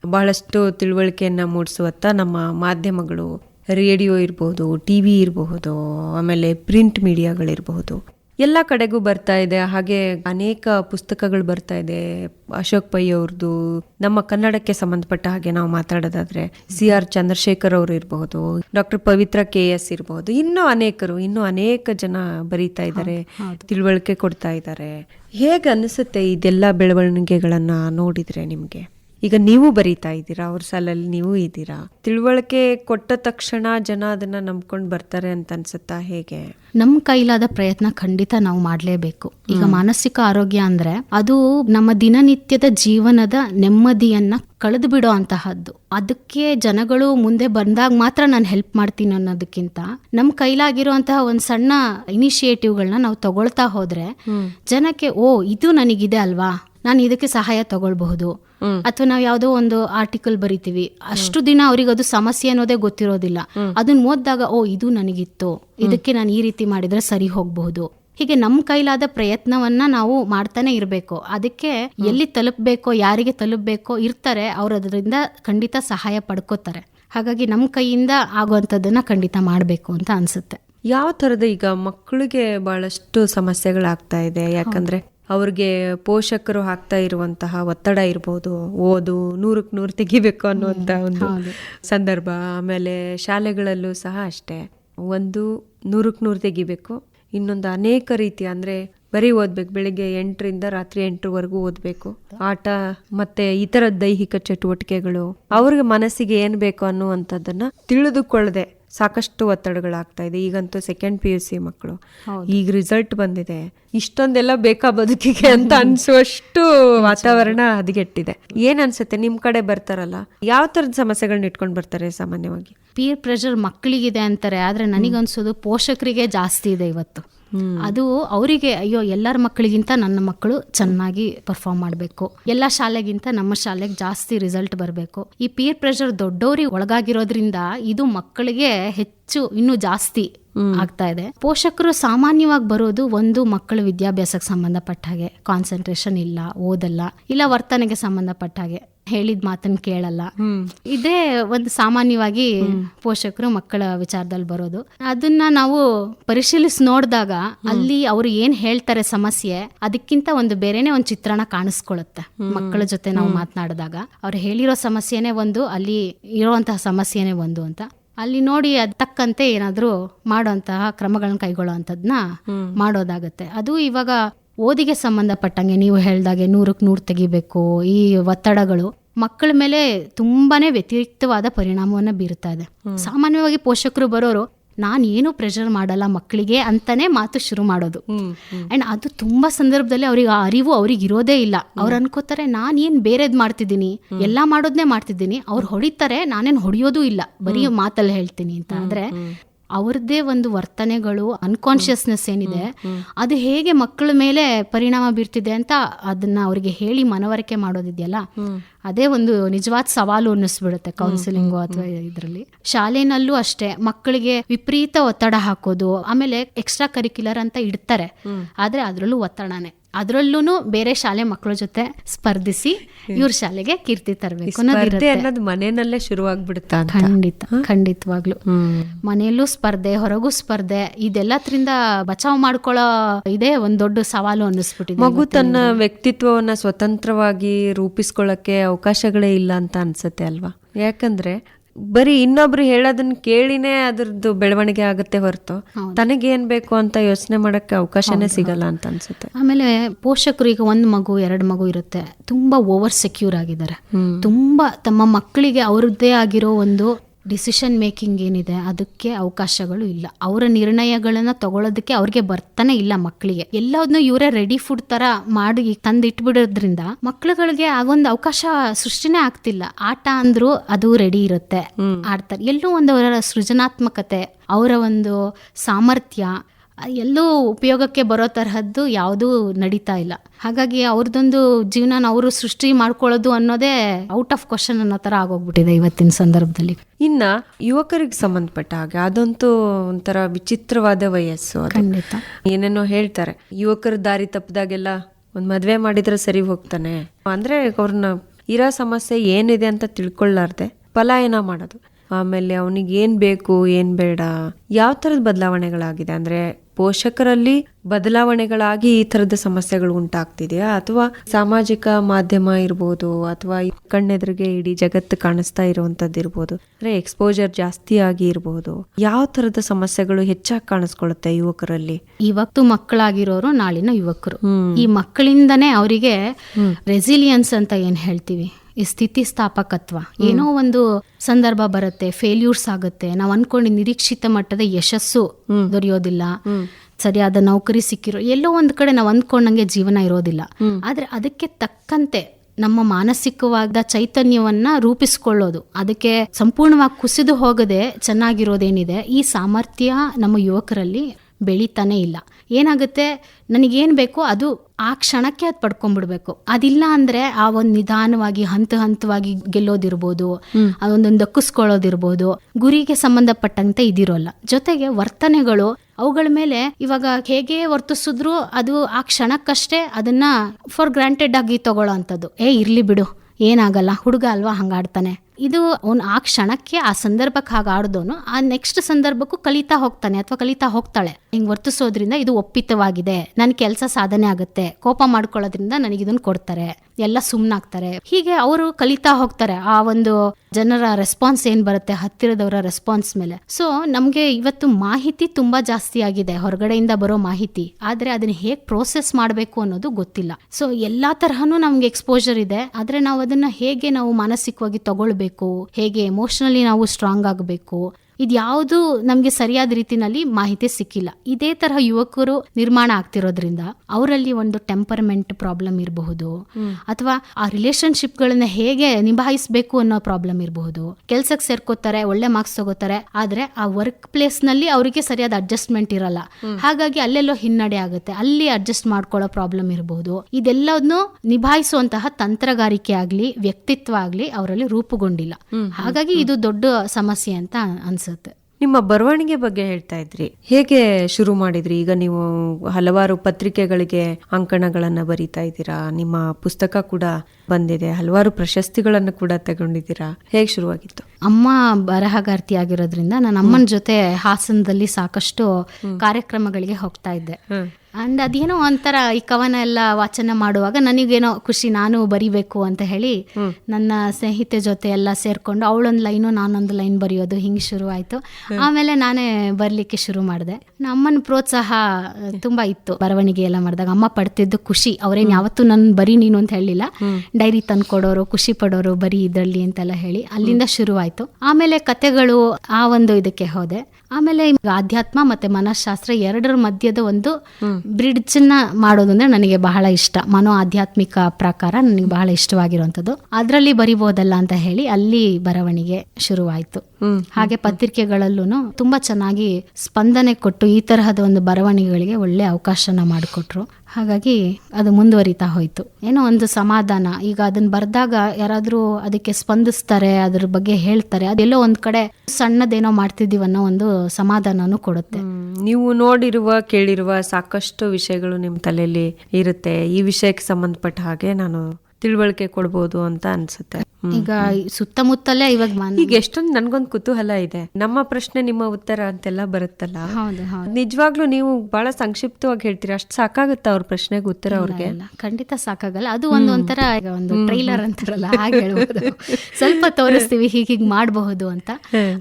ಬಹಳಷ್ಟು ತಿಳುವಳಿಕೆಯನ್ನು ಮೂಡಿಸುವತ್ತ ನಮ್ಮ ಮಾಧ್ಯಮಗಳು ರೇಡಿಯೋ ಇರಬಹುದು ಟಿ ವಿ ಇರಬಹುದು, ಆಮೇಲೆ ಪ್ರಿಂಟ್ ಮೀಡಿಯಾಗಳಿರಬಹುದು. ಎಲ್ಲ ಕಡೆಗೂ ಬರ್ತಾ ಇದೆ. ಹಾಗೆ ಅನೇಕ ಪುಸ್ತಕಗಳು ಬರ್ತಾ ಇದೆ. ಅಶೋಕ್ ಪೈ ಅವ್ರದ್ದು ನಮ್ಮ ಕನ್ನಡಕ್ಕೆ ಸಂಬಂಧಪಟ್ಟ ಹಾಗೆ ನಾವು ಮಾತಾಡೋದಾದ್ರೆ ಸಿ ಆರ್ ಚಂದ್ರಶೇಖರ್ ಅವರು ಇರಬಹುದು ಡಾಕ್ಟರ್ ಪವಿತ್ರ ಕೆ ಎಸ್ ಇರಬಹುದು ಇನ್ನೂ ಅನೇಕರು ಇನ್ನೂ ಅನೇಕ ಜನ ಬರೀತಾ ಇದ್ದಾರೆ ತಿಳುವಳಿಕೆ ಕೊಡ್ತಾ ಇದ್ದಾರೆ. ಹೇಗೆ ಅನಿಸುತ್ತೆ ಇದೆಲ್ಲ ಬೆಳವಣಿಗೆಗಳನ್ನ ನೋಡಿದ್ರೆ ನಿಮ್ಗೆ? ಈಗ ನೀವು ಬರೀತಾ ಇದ್ದೀರಾ? ಅವ್ರ ಸಾಲಲ್ಲಿ ನೀವು ಇದ್ದೀರಾ? ತಿಳುವಳಿಕೆ ಕೊಟ್ಟ ತಕ್ಷಣ ಜನ ಅದನ್ನ ನಂಬ್ಕೊಂಡು ಬರ್ತಾರೆ ಅಂತ ಅನ್ಸುತ್ತಾ ಹೇಗೆ? ನಮ್ಮ ಕೈಲಾದ ಪ್ರಯತ್ನ ಖಂಡಿತ ನಾವು ಮಾಡಲೇಬೇಕು. ಈಗ ಮಾನಸಿಕ ಆರೋಗ್ಯ ಅಂದ್ರೆ ಅದು ನಮ್ಮ ದಿನನಿತ್ಯದ ಜೀವನದ ನೆಮ್ಮದಿಯನ್ನ ಕಳೆದು ಬಿಡೋ ಅಂತಹದ್ದು. ಅದಕ್ಕೆ ಜನಗಳು ಮುಂದೆ ಬಂದಾಗ ಮಾತ್ರ ನಾನು ಹೆಲ್ಪ್ ಮಾಡ್ತೀನಿ ಅನ್ನೋದಕ್ಕಿಂತ ನಮ್ಮ ಕೈಲಾಗಿರುವಂತಹ ಒಂದು ಸಣ್ಣ ಇನಿಷಿಯೇಟಿವ್ಗಳನ್ನ ನಾವು ತಗೊಳ್ತಾ ಹೋದ್ರೆ ಜನಕ್ಕೆ ಓ ಇದು ನನಗಿದೆ ಅಲ್ವಾ? ನಾನು ಇದಕ್ಕೆ ಸಹಾಯ ತಗೊಳ್ಬಹುದು. ಅಥವಾ ನಾವು ಯಾವುದೋ ಒಂದು ಆರ್ಟಿಕಲ್ ಬರಿತೀವಿ, ಅಷ್ಟು ದಿನ ಅವ್ರಿಗೆ ಅದು ಸಮಸ್ಯೆ ಅನ್ನೋದೇ ಗೊತ್ತಿರೋದಿಲ್ಲ. ಅದನ್ನ ಓದಿದಾಗ, ಓ, ಇದು ನನಗಿತ್ತು. ಇದಕ್ಕೆ ನಾನು ಈ ರೀತಿ ಮಾಡಿದ್ರೆ ಸರಿ ಹೋಗಬಹುದು. ಹೀಗೆ ನಮ್ಮ ಕೈಲಾದ ಪ್ರಯತ್ನವನ್ನ ನಾವು ಮಾಡ್ತಾನೆ ಇರಬೇಕು. ಅದಕ್ಕೆ ಎಲ್ಲಿ ತಲುಪಬೇಕೋ, ಯಾರಿಗೆ ತಲುಪಬೇಕೋ ಇರ್ತಾರೆ, ಅವ್ರು ಅದರಿಂದ ಖಂಡಿತ ಸಹಾಯ ಪಡ್ಕೋತಾರೆ. ಹಾಗಾಗಿ ನಮ್ಮ ಕೈಯಿಂದ ಆಗುವಂಥದ್ದನ್ನ ಖಂಡಿತ ಮಾಡಬೇಕು ಅಂತ ಅನ್ಸುತ್ತೆ. ಯಾವ ಥರದ ಈಗ ಮಕ್ಕಳಿಗೆ ಬಹಳಷ್ಟು ಸಮಸ್ಯೆಗಳಾಗ್ತಾ ಇದೆ? ಯಾಕಂದ್ರೆ ಅವ್ರಿಗೆ ಪೋಷಕರು ಹಾಕ್ತಾ ಇರುವಂತಹ ಒತ್ತಡ ಇರ್ಬೋದು ಓದು ನೂರಕ್ಕೆ ನೂರು ತೆಗಿಬೇಕು ಅನ್ನುವಂಥ ಒಂದು ಸಂದರ್ಭ. ಆಮೇಲೆ ಶಾಲೆಗಳಲ್ಲೂ ಸಹ ಅಷ್ಟೇ. ಒಂದು ನೂರಕ್ಕೆ ನೂರು ತೆಗಿಬೇಕು. ಇನ್ನೊಂದು ಅನೇಕ ರೀತಿಯ ಅಂದ್ರೆ ಬರೀ ಓದ್ಬೇಕು. ಬೆಳಿಗ್ಗೆ ಎಂಟರಿಂದ ರಾತ್ರಿ ಎಂಟರವರೆಗೂ ಓದ್ಬೇಕು. ಆಟ ಮತ್ತೆ ಇತರ ದೈಹಿಕ ಚಟುವಟಿಕೆಗಳು ಅವ್ರಿಗೆ ಮನಸ್ಸಿಗೆ ಏನು ಬೇಕು ಅನ್ನುವಂಥದ್ದನ್ನು ತಿಳಿದುಕೊಳ್ಳದೆ ಸಾಕಷ್ಟು ಒತ್ತಡಗಳಾಗ್ತಾ ಇದೆ. ಈಗಂತೂ ಸೆಕೆಂಡ್ ಪಿ ಯು ಸಿ ಮಕ್ಕಳು. ಈಗ ರಿಸಲ್ಟ್ ಬಂದಿದೆ. ಇಷ್ಟೊಂದೆಲ್ಲ ಬೇಕಾ ಬದುಕಿಗೆ ಅಂತ ಅನ್ಸುವಷ್ಟು ವಾತಾವರಣ ಹದಗೆಟ್ಟಿದೆ. ಏನ್ ಅನ್ಸುತ್ತೆ? ನಿಮ್ ಕಡೆ ಬರ್ತಾರಲ್ಲ. ಯಾವ ತರದ ಸಮಸ್ಯೆಗಳನ್ನ ಇಟ್ಕೊಂಡು ಬರ್ತಾರೆ ಸಾಮಾನ್ಯವಾಗಿ? ಪೀರ್ ಪ್ರೆಷರ್ ಮಕ್ಕಳಿಗಿದೆ ಅಂತಾರೆ. ಆದ್ರೆ ನನಗನ್ಸೋದು ಪೋಷಕರಿಗೆ ಜಾಸ್ತಿ ಇದೆ ಇವತ್ತು. ಅದು ಅವರಿಗೆ, ಅಯ್ಯೋ, ಎಲ್ಲರ ಮಕ್ಕಳಿಗಿಂತ ನನ್ನ ಮಕ್ಕಳು ಚೆನ್ನಾಗಿ ಪರ್ಫಾರ್ಮ್ ಮಾಡಬೇಕು. ಎಲ್ಲ ಶಾಲೆಗಿಂತ ನಮ್ಮ ಶಾಲೆಗೆ ಜಾಸ್ತಿ ರಿಸಲ್ಟ್ ಬರಬೇಕು. ಈ ಪೀರ್ ಪ್ರೆಷರ್ ದೊಡ್ಡವ್ರಿಗೆ ಒಳಗಾಗಿರೋದ್ರಿಂದ ಇದು ಮಕ್ಕಳಿಗೆ ಹೆಚ್ಚು ಇನ್ನೂ ಜಾಸ್ತಿ ಆಗ್ತಾ ಇದೆ. ಪೋಷಕರು ಸಾಮಾನ್ಯವಾಗಿ ಬರೋದು ಒಂದು ಮಕ್ಕಳ ವಿದ್ಯಾಭ್ಯಾಸಕ್ಕೆ ಸಂಬಂಧಪಟ್ಟ ಹಾಗೆ. ಕಾನ್ಸಂಟ್ರೇಷನ್ ಇಲ್ಲ ಓದಲ್ಲ ಇಲ್ಲ ವರ್ತನೆಗೆ ಸಂಬಂಧಪಟ್ಟ ಹಾಗೆ. ಹೇಳಿದ ಮಾತನ್ ಕೇಳಲ್ಲ. ಇದೇ ಒಂದು ಸಾಮಾನ್ಯವಾಗಿ ಪೋಷಕರು ಮಕ್ಕಳ ವಿಚಾರದಲ್ಲಿ ಬರೋದು. ಅದನ್ನ ನಾವು ಪರಿಶೀಲಿಸಿ ನೋಡಿದಾಗ ಅಲ್ಲಿ ಅವರು ಏನ್ ಹೇಳ್ತಾರೆ ಸಮಸ್ಯೆ ಅದಕ್ಕಿಂತ ಒಂದು ಬೇರೆನೆ ಒಂದು ಚಿತ್ರಣ ಕಾಣಿಸ್ಕೊಳ್ಳುತ್ತೆ ಮಕ್ಕಳ ಜೊತೆ ನಾವು ಮಾತನಾಡಿದಾಗ. ಅವ್ರು ಹೇಳಿರೋ ಸಮಸ್ಯೆನೇ ಒಂದು ಅಲ್ಲಿ ಇರುವಂತಹ ಸಮಸ್ಯೆನೇ ಒಂದು ಅಂತ. ಅಲ್ಲಿ ನೋಡಿ ಅದ್ ತಕ್ಕಂತೆ ಏನಾದರೂ ಮಾಡೋಂತಹ ಕ್ರಮಗಳನ್ನ ಕೈಗೊಳ್ಳುವಂಥದ್ದನ್ನ ಮಾಡೋದಾಗತ್ತೆ. ಅದು ಇವಾಗ ಓದಿಗೆ ಸಂಬಂಧಪಟ್ಟಂಗೆ ನೀವು ಹೇಳ್ದಾಗೆ ನೂರಕ್ಕೆ ನೂರು ತೆಗಿಬೇಕು ಈ ಒತ್ತಡಗಳು ಮಕ್ಕಳ ಮೇಲೆ ತುಂಬಾನೇ ವ್ಯತಿರಿಕ್ತವಾದ ಪರಿಣಾಮವನ್ನ ಬೀರುತ್ತಾ ಇದೆ. ಸಾಮಾನ್ಯವಾಗಿ ಪೋಷಕರು ಬರೋರು ನಾನು ಏನು ಪ್ರೆಷರ್ ಮಾಡಲ್ಲ ಮಕ್ಕಳಿಗೆ ಅಂತಲೇ ಮಾತು ಶುರು ಮಾಡೋದು. ಆ್ಯಂಡ್ ಅದು ತುಂಬಾ ಸಂದರ್ಭದಲ್ಲಿ ಅವ್ರಿಗೆ ಆ ಅರಿವು ಅವ್ರಿಗೆ ಇರೋದೇ ಇಲ್ಲ. ಅವ್ರು ಅನ್ಕೋತಾರೆ ನಾನ್ ಏನ್ ಬೇರೆದ್ ಮಾಡ್ತಿದ್ದೀನಿ ಎಲ್ಲ ಮಾಡೋದನ್ನೇ ಮಾಡ್ತಿದ್ದೀನಿ ಅವ್ರು ಹೊಡಿತಾರೆ ನಾನೇನು ಹೊಡಿಯೋದು ಇಲ್ಲ. ಬರೀ ಮಾತಲ್ಲಿ ಹೇಳ್ತೀನಿ ಅಂತ. ಆದ್ರೆ ಅವ್ರದ್ದೇ ಒಂದು ವರ್ತನೆಗಳು ಅನ್ಕಾನ್ಶಿಯಸ್ನೆಸ್ ಏನಿದೆ ಅದು ಹೇಗೆ ಮಕ್ಕಳ ಮೇಲೆ ಪರಿಣಾಮ ಬೀರ್ತಿದೆ ಅಂತ ಅದನ್ನ ಅವ್ರಿಗೆ ಹೇಳಿ ಮನವರಿಕೆ ಮಾಡೋದಿದೆಯಲ್ಲ? ಅದೇ ಒಂದು ನಿಜವಾದ ಸವಾಲು ಅನ್ನಿಸ್ಬಿಡುತ್ತೆ ಕೌನ್ಸಿಲಿಂಗು ಅಥವಾ ಇದರಲ್ಲಿ. ಶಾಲೆನಲ್ಲೂ ಅಷ್ಟೇ ಮಕ್ಕಳಿಗೆ ವಿಪರೀತ ಒತ್ತಡ ಹಾಕೋದು ಆಮೇಲೆ ಎಕ್ಸ್ಟ್ರಾ ಕರಿಕ್ಯುಲರ್ ಅಂತ ಇಡ್ತಾರೆ. ಆದ್ರೆ ಅದ್ರಲ್ಲೂ ಒತ್ತಡನೇ. ಅದ್ರಲ್ಲೂ ಬೇರೆ ಶಾಲೆ ಮಕ್ಕಳ ಜೊತೆ ಸ್ಪರ್ಧಿಸಿ ಇವ್ರ ಶಾಲೆಗೆ ಕೀರ್ತಿ ತರಬೇಕು ಅನ್ನೋದು ಮನೆಯಲ್ಲೇ ಶುರುವಾಗ್ಬಿಡುತ್ತಾ ಖಂಡಿತ ಖಂಡಿತವಾಗ್ಲು. ಮನೆಯಲ್ಲೂ ಸ್ಪರ್ಧೆ ಹೊರಗೂ ಸ್ಪರ್ಧೆ ಇದೆಲ್ಲದ್ರಿಂದ ಬಚಾವ್ ಮಾಡ್ಕೊಳ್ಳೋ ಇದೇ ಒಂದ್ ದೊಡ್ಡ ಸವಾಲು ಅನ್ನಿಸ್ಬಿಟ್ಟಿದೆ ಮಗು ತನ್ನ ವ್ಯಕ್ತಿತ್ವವನ್ನ ಸ್ವತಂತ್ರವಾಗಿ ರೂಪಿಸ್ಕೊಳ್ಳಕ್ಕೆ ಅವಕಾಶಗಳೇ ಇಲ್ಲ ಅಂತ ಅನ್ಸುತ್ತೆ ಅಲ್ವಾ? ಯಾಕಂದ್ರೆ ಬರೀ ಇನ್ನೊಬ್ರು ಹೇಳೋದನ್ನ ಕೇಳಿನೇ ಅದ್ರದ್ದು ಬೆಳವಣಿಗೆ ಆಗುತ್ತೆ ಹೊರತು. ತನಗೇನ್ ಬೇಕು ಅಂತ ಯೋಚನೆ ಮಾಡಕ್ಕೆ ಅವಕಾಶನೇ ಸಿಗಲ್ಲ ಅಂತ ಅನ್ಸುತ್ತೆ ಆಮೇಲೆ ಪೋಷಕರು ಈಗ ಒಂದ್ ಮಗು ಎರಡು ಮಗು ಇರುತ್ತೆ. ತುಂಬಾ ಓವರ್ ಸೆಕ್ಯೂರ್ ಆಗಿದ್ದಾರೆ. ತುಂಬಾ ತಮ್ಮ ಮಕ್ಕಳಿಗೆ ಅವ್ರದ್ದೇ ಆಗಿರೋ ಒಂದು ಡಿಸಿಷನ್ ಮೇಕಿಂಗ್ ಏನಿದೆ ಅದಕ್ಕೆ ಅವಕಾಶಗಳು ಇಲ್ಲ. ಅವರ ನಿರ್ಣಯಗಳನ್ನ ತಗೊಳ್ಳೋದಕ್ಕೆ ಅವ್ರಿಗೆ ಬರ್ತಾನೆ ಇಲ್ಲ ಮಕ್ಕಳಿಗೆ. ಎಲ್ಲದನ್ನು ಇವರೇ ರೆಡಿ ಫುಡ್ ತರ ಮಾಡಿ ತಂದಿಟ್ಬಿಡೋದ್ರಿಂದ ಮಕ್ಕಳುಗಳಿಗೆ ಆ ಒಂದು ಅವಕಾಶ ಸೃಷ್ಟಿನೇ ಆಗ್ತಿಲ್ಲ. ಆಟ ಅಂದ್ರೂ ಅದು ರೆಡಿ ಇರುತ್ತೆ. ಆಡ್ತಾರೆ. ಎಲ್ಲೂ ಒಂದು ಅವರ ಸೃಜನಾತ್ಮಕತೆ ಅವರ ಒಂದು ಸಾಮರ್ಥ್ಯ ಎಲ್ಲೂ ಉಪಯೋಗಕ್ಕೆ ಬರೋ ತರಹದ್ದು ಯಾವುದೂ ನಡೀತಾ ಇಲ್ಲ. ಹಾಗಾಗಿ ಅವ್ರದ್ದೊಂದು ಜೀವನ ಅವರು ಸೃಷ್ಟಿ ಮಾಡ್ಕೊಳ್ಳೋದು ಅನ್ನೋದೇ ಔಟ್ ಆಫ್ ಕ್ವಶನ್ ಅನ್ನೋ ಥರ ಆಗೋಗ್ಬಿಟ್ಟಿದೆ ಇವತ್ತಿನ ಸಂದರ್ಭದಲ್ಲಿ. ಇನ್ನ ಯುವಕರಿಗೆ ಸಂಬಂಧಪಟ್ಟ ಹಾಗೆ ಅದಂತೂ ಒಂಥರ ವಿಚಿತ್ರವಾದ ವಯಸ್ಸು ಖಂಡಿತ. ಏನೇನೋ ಹೇಳ್ತಾರೆ. ಯುವಕರ ದಾರಿ ತಪ್ಪದಾಗೆಲ್ಲ ಒಂದ್ ಮದ್ವೆ ಮಾಡಿದ್ರೆ ಸರಿ ಹೋಗ್ತಾನೆ. ಅಂದ್ರೆ ಅವ್ರನ್ನ ಇರೋ ಸಮಸ್ಯೆ ಏನಿದೆ ಅಂತ ತಿಳ್ಕೊಳ್ಳಾರ್ದೆ ಪಲಾಯನ ಮಾಡೋದು. ಆಮೇಲೆ ಅವನಿಗೆ ಏನ್ ಬೇಕು ಏನ್ ಬೇಡ ಯಾವ ತರದ ಬದಲಾವಣೆಗಳಾಗಿದೆ? ಅಂದ್ರೆ ಪೋಷಕರಲ್ಲಿ ಬದಲಾವಣೆಗಳಾಗಿ ಈ ತರದ ಸಮಸ್ಯೆಗಳು ಉಂಟಾಗ್ತಿದೆಯಾ? ಅಥವಾ ಸಾಮಾಜಿಕ ಮಾಧ್ಯಮ ಇರ್ಬೋದು ಅಥವಾ ಈ ಕಣ್ಣೆದುರಿಗೆ ಇಡೀ ಜಗತ್ತು ಕಾಣಿಸ್ತಾ ಇರುವಂತದ್ದು ಇರ್ಬೋದು ಅಂದ್ರೆ ಎಕ್ಸ್ಪೋಜರ್ ಜಾಸ್ತಿ ಆಗಿ ಇರ್ಬೋದು ಯಾವ ತರದ ಸಮಸ್ಯೆಗಳು ಹೆಚ್ಚಾಗಿ ಕಾಣಿಸ್ಕೊಳ್ಳುತ್ತೆ ಯುವಕರಲ್ಲಿ? ಇವತ್ತು ಮಕ್ಕಳಾಗಿರೋರು ನಾಳಿನ ಯುವಕರು. ಈ ಮಕ್ಕಳಿಂದನೇ ಅವರಿಗೆ ರೆಸಿಲಿಯನ್ಸ್ ಅಂತ ಏನ್ ಹೇಳ್ತೀವಿ? ಸ್ಥಿತಿಸ್ಥಾಪಕತ್ವ. ಏನೋ ಒಂದು ಸಂದರ್ಭ ಬರುತ್ತೆ ಫೇಲ್ಯೂರ್ಸ್ ಆಗುತ್ತೆ. ನಾವು ಅನ್ಕೊಂಡು ನಿರೀಕ್ಷಿತ ಮಟ್ಟದ ಯಶಸ್ಸು ದೊರೆಯೋದಿಲ್ಲ. ಸರಿಯಾದ ನೌಕರಿ ಸಿಕ್ಕಿರೋ ಎಲ್ಲೋ ಒಂದ್ ಕಡೆ ನಾವು ಅಂದ್ಕೊಂಡಂಗೆ ಜೀವನ ಇರೋದಿಲ್ಲ. ಆದ್ರೆ ಅದಕ್ಕೆ ತಕ್ಕಂತೆ ನಮ್ಮ ಮಾನಸಿಕವಾದ ಚೈತನ್ಯವನ್ನ ರೂಪಿಸ್ಕೊಳ್ಳೋದು. ಅದಕ್ಕೆ ಸಂಪೂರ್ಣವಾಗಿ ಕುಸಿದು ಹೋಗದೆ ಚೆನ್ನಾಗಿರೋದೇನಿದೆ. ಈ ಸಾಮರ್ಥ್ಯ ನಮ್ಮ ಯುವಕರಲ್ಲಿ ಬೆಳೀತಾನೆ ಇಲ್ಲ. ಏನಾಗುತ್ತೆ? ನನಗೇನು ಬೇಕೋ ಅದು ಆ ಕ್ಷಣಕ್ಕೆ ಅದು ಪಡ್ಕೊಂಡ್ಬಿಡ್ಬೇಕು ಅದಿಲ್ಲ ಅಂದ್ರೆ ಆ ಒಂದು ನಿಧಾನವಾಗಿ ಹಂತ ಹಂತವಾಗಿ ಗೆಲ್ಲೋದಿರ್ಬೋದು. ಅದೊಂದೊಂದು ದಕ್ಕಿಸ್ಕೊಳ್ಳೋದಿರ್ಬೋದು. ಗುರಿಗೆ ಸಂಬಂಧಪಟ್ಟಂತೆ ಇದಿರೋಲ್ಲ. ಜೊತೆಗೆ ವರ್ತನೆಗಳು ಅವುಗಳ ಮೇಲೆ ಇವಾಗ ಹೇಗೆ ವರ್ತಿಸಿದ್ರು ಅದು ಆ ಕ್ಷಣಕ್ಕಷ್ಟೇ ಅದನ್ನ ಫಾರ್ ಗ್ರಾಂಟೆಡ್ ಆಗಿ ತಗೊಳ್ಳೋ ಅಂಥದ್ದು. ಏ ಇರಲಿ ಬಿಡು. ಏನಾಗಲ್ಲ. ಹುಡುಗ ಅಲ್ವಾ ಹಂಗಾಡ್ತಾನೆ. ಇದು ಅವ್ನು ಆ ಕ್ಷಣಕ್ಕೆ ಆ ಸಂದರ್ಭಕ್ಕೆ ಹಾಗೆ ಆ ನೆಕ್ಸ್ಟ್ ಸಂದರ್ಭಕ್ಕೂ ಕಲಿತಾ ಹೋಗ್ತಾನೆ ಅಥವಾ ಕಲಿತಾ ಹೋಗ್ತಾಳೆ. ಹಿಂಗ್ ವರ್ತಿಸೋದ್ರಿಂದ ಇದು ಒಪ್ಪಿತವಾಗಿದೆ. ನನ್ನ ಕೆಲಸ ಸಾಧನೆ ಆಗುತ್ತೆ. ಕೋಪ ಮಾಡ್ಕೊಳ್ಳೋದ್ರಿಂದ ನನಗೆ ಇದನ್ನ ಕೊಡ್ತಾರೆ. ಎಲ್ಲ ಸುಮ್ಮನಾಗ್ತಾರೆ ಹೀಗೆ ಅವರು ಕಲಿತಾ ಹೋಗ್ತಾರೆ ಆ ಒಂದು ಜನರ ರೆಸ್ಪಾನ್ಸ್ ಏನ್ ಬರುತ್ತೆ? ಹತ್ತಿರದವರ ರೆಸ್ಪಾನ್ಸ್ ಮೇಲೆ. ಸೊ ನಮ್ಗೆ ಇವತ್ತು ಮಾಹಿತಿ ತುಂಬಾ ಜಾಸ್ತಿ ಆಗಿದೆ. ಹೊರಗಡೆಯಿಂದ ಬರೋ ಮಾಹಿತಿ. ಆದ್ರೆ ಅದನ್ನ ಹೇಗ್ ಪ್ರೋಸೆಸ್ ಮಾಡಬೇಕು ಅನ್ನೋದು ಗೊತ್ತಿಲ್ಲ. ಸೊ ಎಲ್ಲಾ ತರಹನೂ ನಮ್ಗೆ ಎಕ್ಸ್ಪೋಜರ್ ಇದೆ. ಆದ್ರೆ ನಾವು ಅದನ್ನ ಹೇಗೆ ನಾವು ಮಾನಸಿಕವಾಗಿ ತಗೊಳ್ಬೇಕು? ಹೇಗೆ ಎಮೋಷನಲಿ ನಾವು ಸ್ಟ್ರಾಂಗ್ ಆಗಬೇಕು? ಇದ್ಯಾವುದು ನಮ್ಗೆ ಸರಿಯಾದ ರೀತಿನಲ್ಲಿ ಮಾಹಿತಿ ಸಿಕ್ಕಿಲ್ಲ. ಇದೇ ತರಹ ಯುವಕರು ನಿರ್ಮಾಣ ಆಗ್ತಿರೋದ್ರಿಂದ ಅವರಲ್ಲಿ ಒಂದು ಟೆಂಪರ್ಮೆಂಟ್ ಪ್ರಾಬ್ಲಮ್ ಇರಬಹುದು. ಅಥವಾ ಆ ರಿಲೇಶನ್ಶಿಪ್ ಗಳನ್ನ ಹೇಗೆ ನಿಭಾಯಿಸಬೇಕು ಅನ್ನೋ ಪ್ರಾಬ್ಲಮ್ ಇರಬಹುದು. ಕೆಲ್ಸಕ್ಕೆ ಸೇರ್ಕೋತಾರೆ ಒಳ್ಳೆ ಮಾರ್ಕ್ಸ್ ತಗೋತಾರೆ ಆದ್ರೆ ಆ ವರ್ಕ್ ಪ್ಲೇಸ್ನಲ್ಲಿ ಅವರಿಗೆ ಸರಿಯಾದ ಅಡ್ಜಸ್ಟ್ಮೆಂಟ್ ಇರಲ್ಲ. ಹಾಗಾಗಿ ಅಲ್ಲೆಲ್ಲೋ ಹಿನ್ನಡೆ ಆಗುತ್ತೆ. ಅಲ್ಲಿ ಅಡ್ಜಸ್ಟ್ ಮಾಡ್ಕೊಳ್ಳೋ ಪ್ರಾಬ್ಲಮ್ ಇರಬಹುದು. ಇದೆಲ್ಲದನ್ನು ನಿಭಾಯಿಸುವಂತಹ ತಂತ್ರಗಾರಿಕೆ ಆಗ್ಲಿ ವ್ಯಕ್ತಿತ್ವ ಆಗ್ಲಿ ಅವರಲ್ಲಿ ರೂಪುಗೊಂಡಿಲ್ಲ. ಹಾಗಾಗಿ ಇದು ದೊಡ್ಡ ಸಮಸ್ಯೆ ಅಂತ ಅನ್ಸುತ್ತೆ. ನಿಮ್ಮ ಬರವಣಿಗೆ ಬಗ್ಗೆ ಹೇಳ್ತಾ ಇದ್ರಿ. ಹೇಗೆ ಶುರು ಮಾಡಿದ್ರಿ? ಈಗ ನೀವು ಹಲವಾರು ಪತ್ರಿಕೆಗಳಿಗೆ ಅಂಕಣಗಳನ್ನ ಬರಿತಾ ಇದ್ದೀರಾ. ನಿಮ್ಮ ಪುಸ್ತಕ ಕೂಡ ಬಂದಿದೆ. ಹಲವಾರು ಪ್ರಶಸ್ತಿಗಳನ್ನು ಕೂಡ ತಗೊಂಡಿದ್ದೀರಾ. ಹೇಗೆ ಶುರುವಾಗಿತ್ತು? ಅಮ್ಮ ಬರಹಗಾರ್ತಿ ಆಗಿರೋದ್ರಿಂದ ನನ್ನ ಅಮ್ಮನ ಜೊತೆ ಹಾಸನದಲ್ಲಿ ಸಾಕಷ್ಟು ಕಾರ್ಯಕ್ರಮಗಳಿಗೆ ಹೋಗ್ತಾ ಇದ್ದೆ. ಅಂಡ್ ಅದೇನೋ ಒಂಥರ ಈ ಕವನ ಎಲ್ಲ ವಾಚನ ಮಾಡುವಾಗ ನನಗೇನೋ ಖುಷಿ ನಾನು ಬರಿಬೇಕು ಅಂತ ಹೇಳಿ ನನ್ನ ಸ್ನೇಹಿತೆ ಜೊತೆ ಎಲ್ಲ ಸೇರ್ಕೊಂಡು ಅವಳೊಂದು ಲೈನು ನಾನೊಂದು ಲೈನ್ ಬರೆಯೋದು ಹಿಂಗೆ ಶುರು ಆಯಿತು. ಆಮೇಲೆ ನಾನೇ ಬರಲಿಕ್ಕೆ ಶುರು ಮಾಡಿದೆ. ಅಮ್ಮನ ಪ್ರೋತ್ಸಾಹ ತುಂಬಾ ಇತ್ತು ಬರವಣಿಗೆ ಎಲ್ಲ ಮಾಡಿದಾಗ. ಅಮ್ಮ ಪಡ್ತಿದ್ದು ಖುಷಿ. ಅವ್ರೇನ್ ಯಾವತ್ತೂ ನನ್ ಬರಿ ನೀನು ಅಂತ ಹೇಳಿಲ್ಲ. ಡೈರಿ ತಂದ್ಕೊಡೋರು ಖುಷಿ ಪಡೋರು ಬರೀ ಇದರಲ್ಲಿ ಅಂತೆಲ್ಲ ಹೇಳಿ ಅಲ್ಲಿಂದ ಶುರು ಆಯ್ತು. ಆಮೇಲೆ ಕತೆಗಳು ಆ ಒಂದು ಇದಕ್ಕೆ ಹೋದೆ. ಆಮೇಲೆ ಆಧ್ಯಾತ್ಮ ಮತ್ತೆ ಮನಃಶಾಸ್ತ್ರ ಎರಡರ ಮಧ್ಯದ ಒಂದು ಬ್ರಿಡ್ಜ್ನ ಮಾಡೋದು ಅಂದ್ರೆ ನನಗೆ ಬಹಳ ಇಷ್ಟ. ಮನೋ ಆಧ್ಯಾತ್ಮಿಕ ಪ್ರಕಾರ ನನಗೆ ಬಹಳ ಇಷ್ಟವಾಗಿರುವಂತದ್ದು ಅದರಲ್ಲಿ ಬರಿಬಹುದಲ್ಲ ಅಂತ ಹೇಳಿ ಅಲ್ಲಿ ಬರವಣಿಗೆ ಶುರುವಾಯ್ತು. ಹಾಗೆ ಪತ್ರಿಕೆಗಳಲ್ಲೂ ತುಂಬಾ ಚೆನ್ನಾಗಿ ಸ್ಪಂದನೆ ಕೊಟ್ಟು ಈ ತರಹದ ಒಂದು ಬರವಣಿಗೆಗಳಿಗೆ ಒಳ್ಳೆ ಅವಕಾಶನ ಮಾಡಿಕೊಟ್ರು. ಹಾಗಾಗಿ ಅದು ಮುಂದುವರಿತಾ ಹೋಯಿತು. ಏನೋ ಒಂದು ಸಮಾಧಾನ. ಈಗ ಅದನ್ನ ಬರ್ದಾಗ ಯಾರಾದರೂ ಅದಕ್ಕೆ ಸ್ಪಂದಿಸ್ತಾರೆ, ಅದ್ರ ಬಗ್ಗೆ ಹೇಳ್ತಾರೆ. ಅದೆಲ್ಲೋ ಒಂದು ಕಡೆ ಸಣ್ಣದೇನೋ ಮಾಡ್ತಿದ್ದೀವಿ ಅನ್ನೋ ಒಂದು ಸಮಾಧಾನನೂ ಕೊಡುತ್ತೆ. ನೀವು ನೋಡಿರುವ, ಕೇಳಿರುವ ಸಾಕಷ್ಟು ವಿಷಯಗಳು ನಿಮ್ಮ ತಲೆಯಲ್ಲಿ ಇರುತ್ತೆ. ಈ ವಿಷಯಕ್ಕೆ ಸಂಬಂಧಪಟ್ಟ ಹಾಗೆ ನಾನು ತಿಳುವಳಿಕೆ ಕೊಡ್ಬೋದು ಅಂತ ಅನ್ಸುತ್ತೆ. ಈಗ ಸುತ್ತಮುತ್ತಲೇ ಇವಾಗ ಈಗ ಎಷ್ಟೊಂದು ನನ್ಗೊಂದು ಕುತೂಹಲ ಇದೆ. ನಮ್ಮ ಪ್ರಶ್ನೆ ನಿಮ್ಮ ಉತ್ತರ ಅಂತೆಲ್ಲ ಬರುತ್ತಲ್ಲ? ನಿಜವಾಗ್ಲೂ ನೀವು ಬಹಳ ಸಂಕ್ಷಿಪ್ತವಾಗಿ ಹೇಳ್ತೀರಾ? ಅಷ್ಟು ಸಾಕಾಗುತ್ತ ಅವ್ರ ಪ್ರಶ್ನೆಗೆ ಉತ್ತರ ಅವ್ರಿಗೆ? ಖಂಡಿತ ಸಾಕಾಗಲ್ಲ. ಅದು ಒಂದು ಒಂಥರ ಒಂದು ಟ್ರೈಲರ್ ಅಂತಾರಲ್ಲ ಹಾಗೆ ಹೇಳ್ಬೋದು. ಸ್ವಲ್ಪ ತೋರಿಸ್ತೀವಿ ಹೀಗೆ ಹೀಗೆ ಮಾಡಬಹುದು ಅಂತ.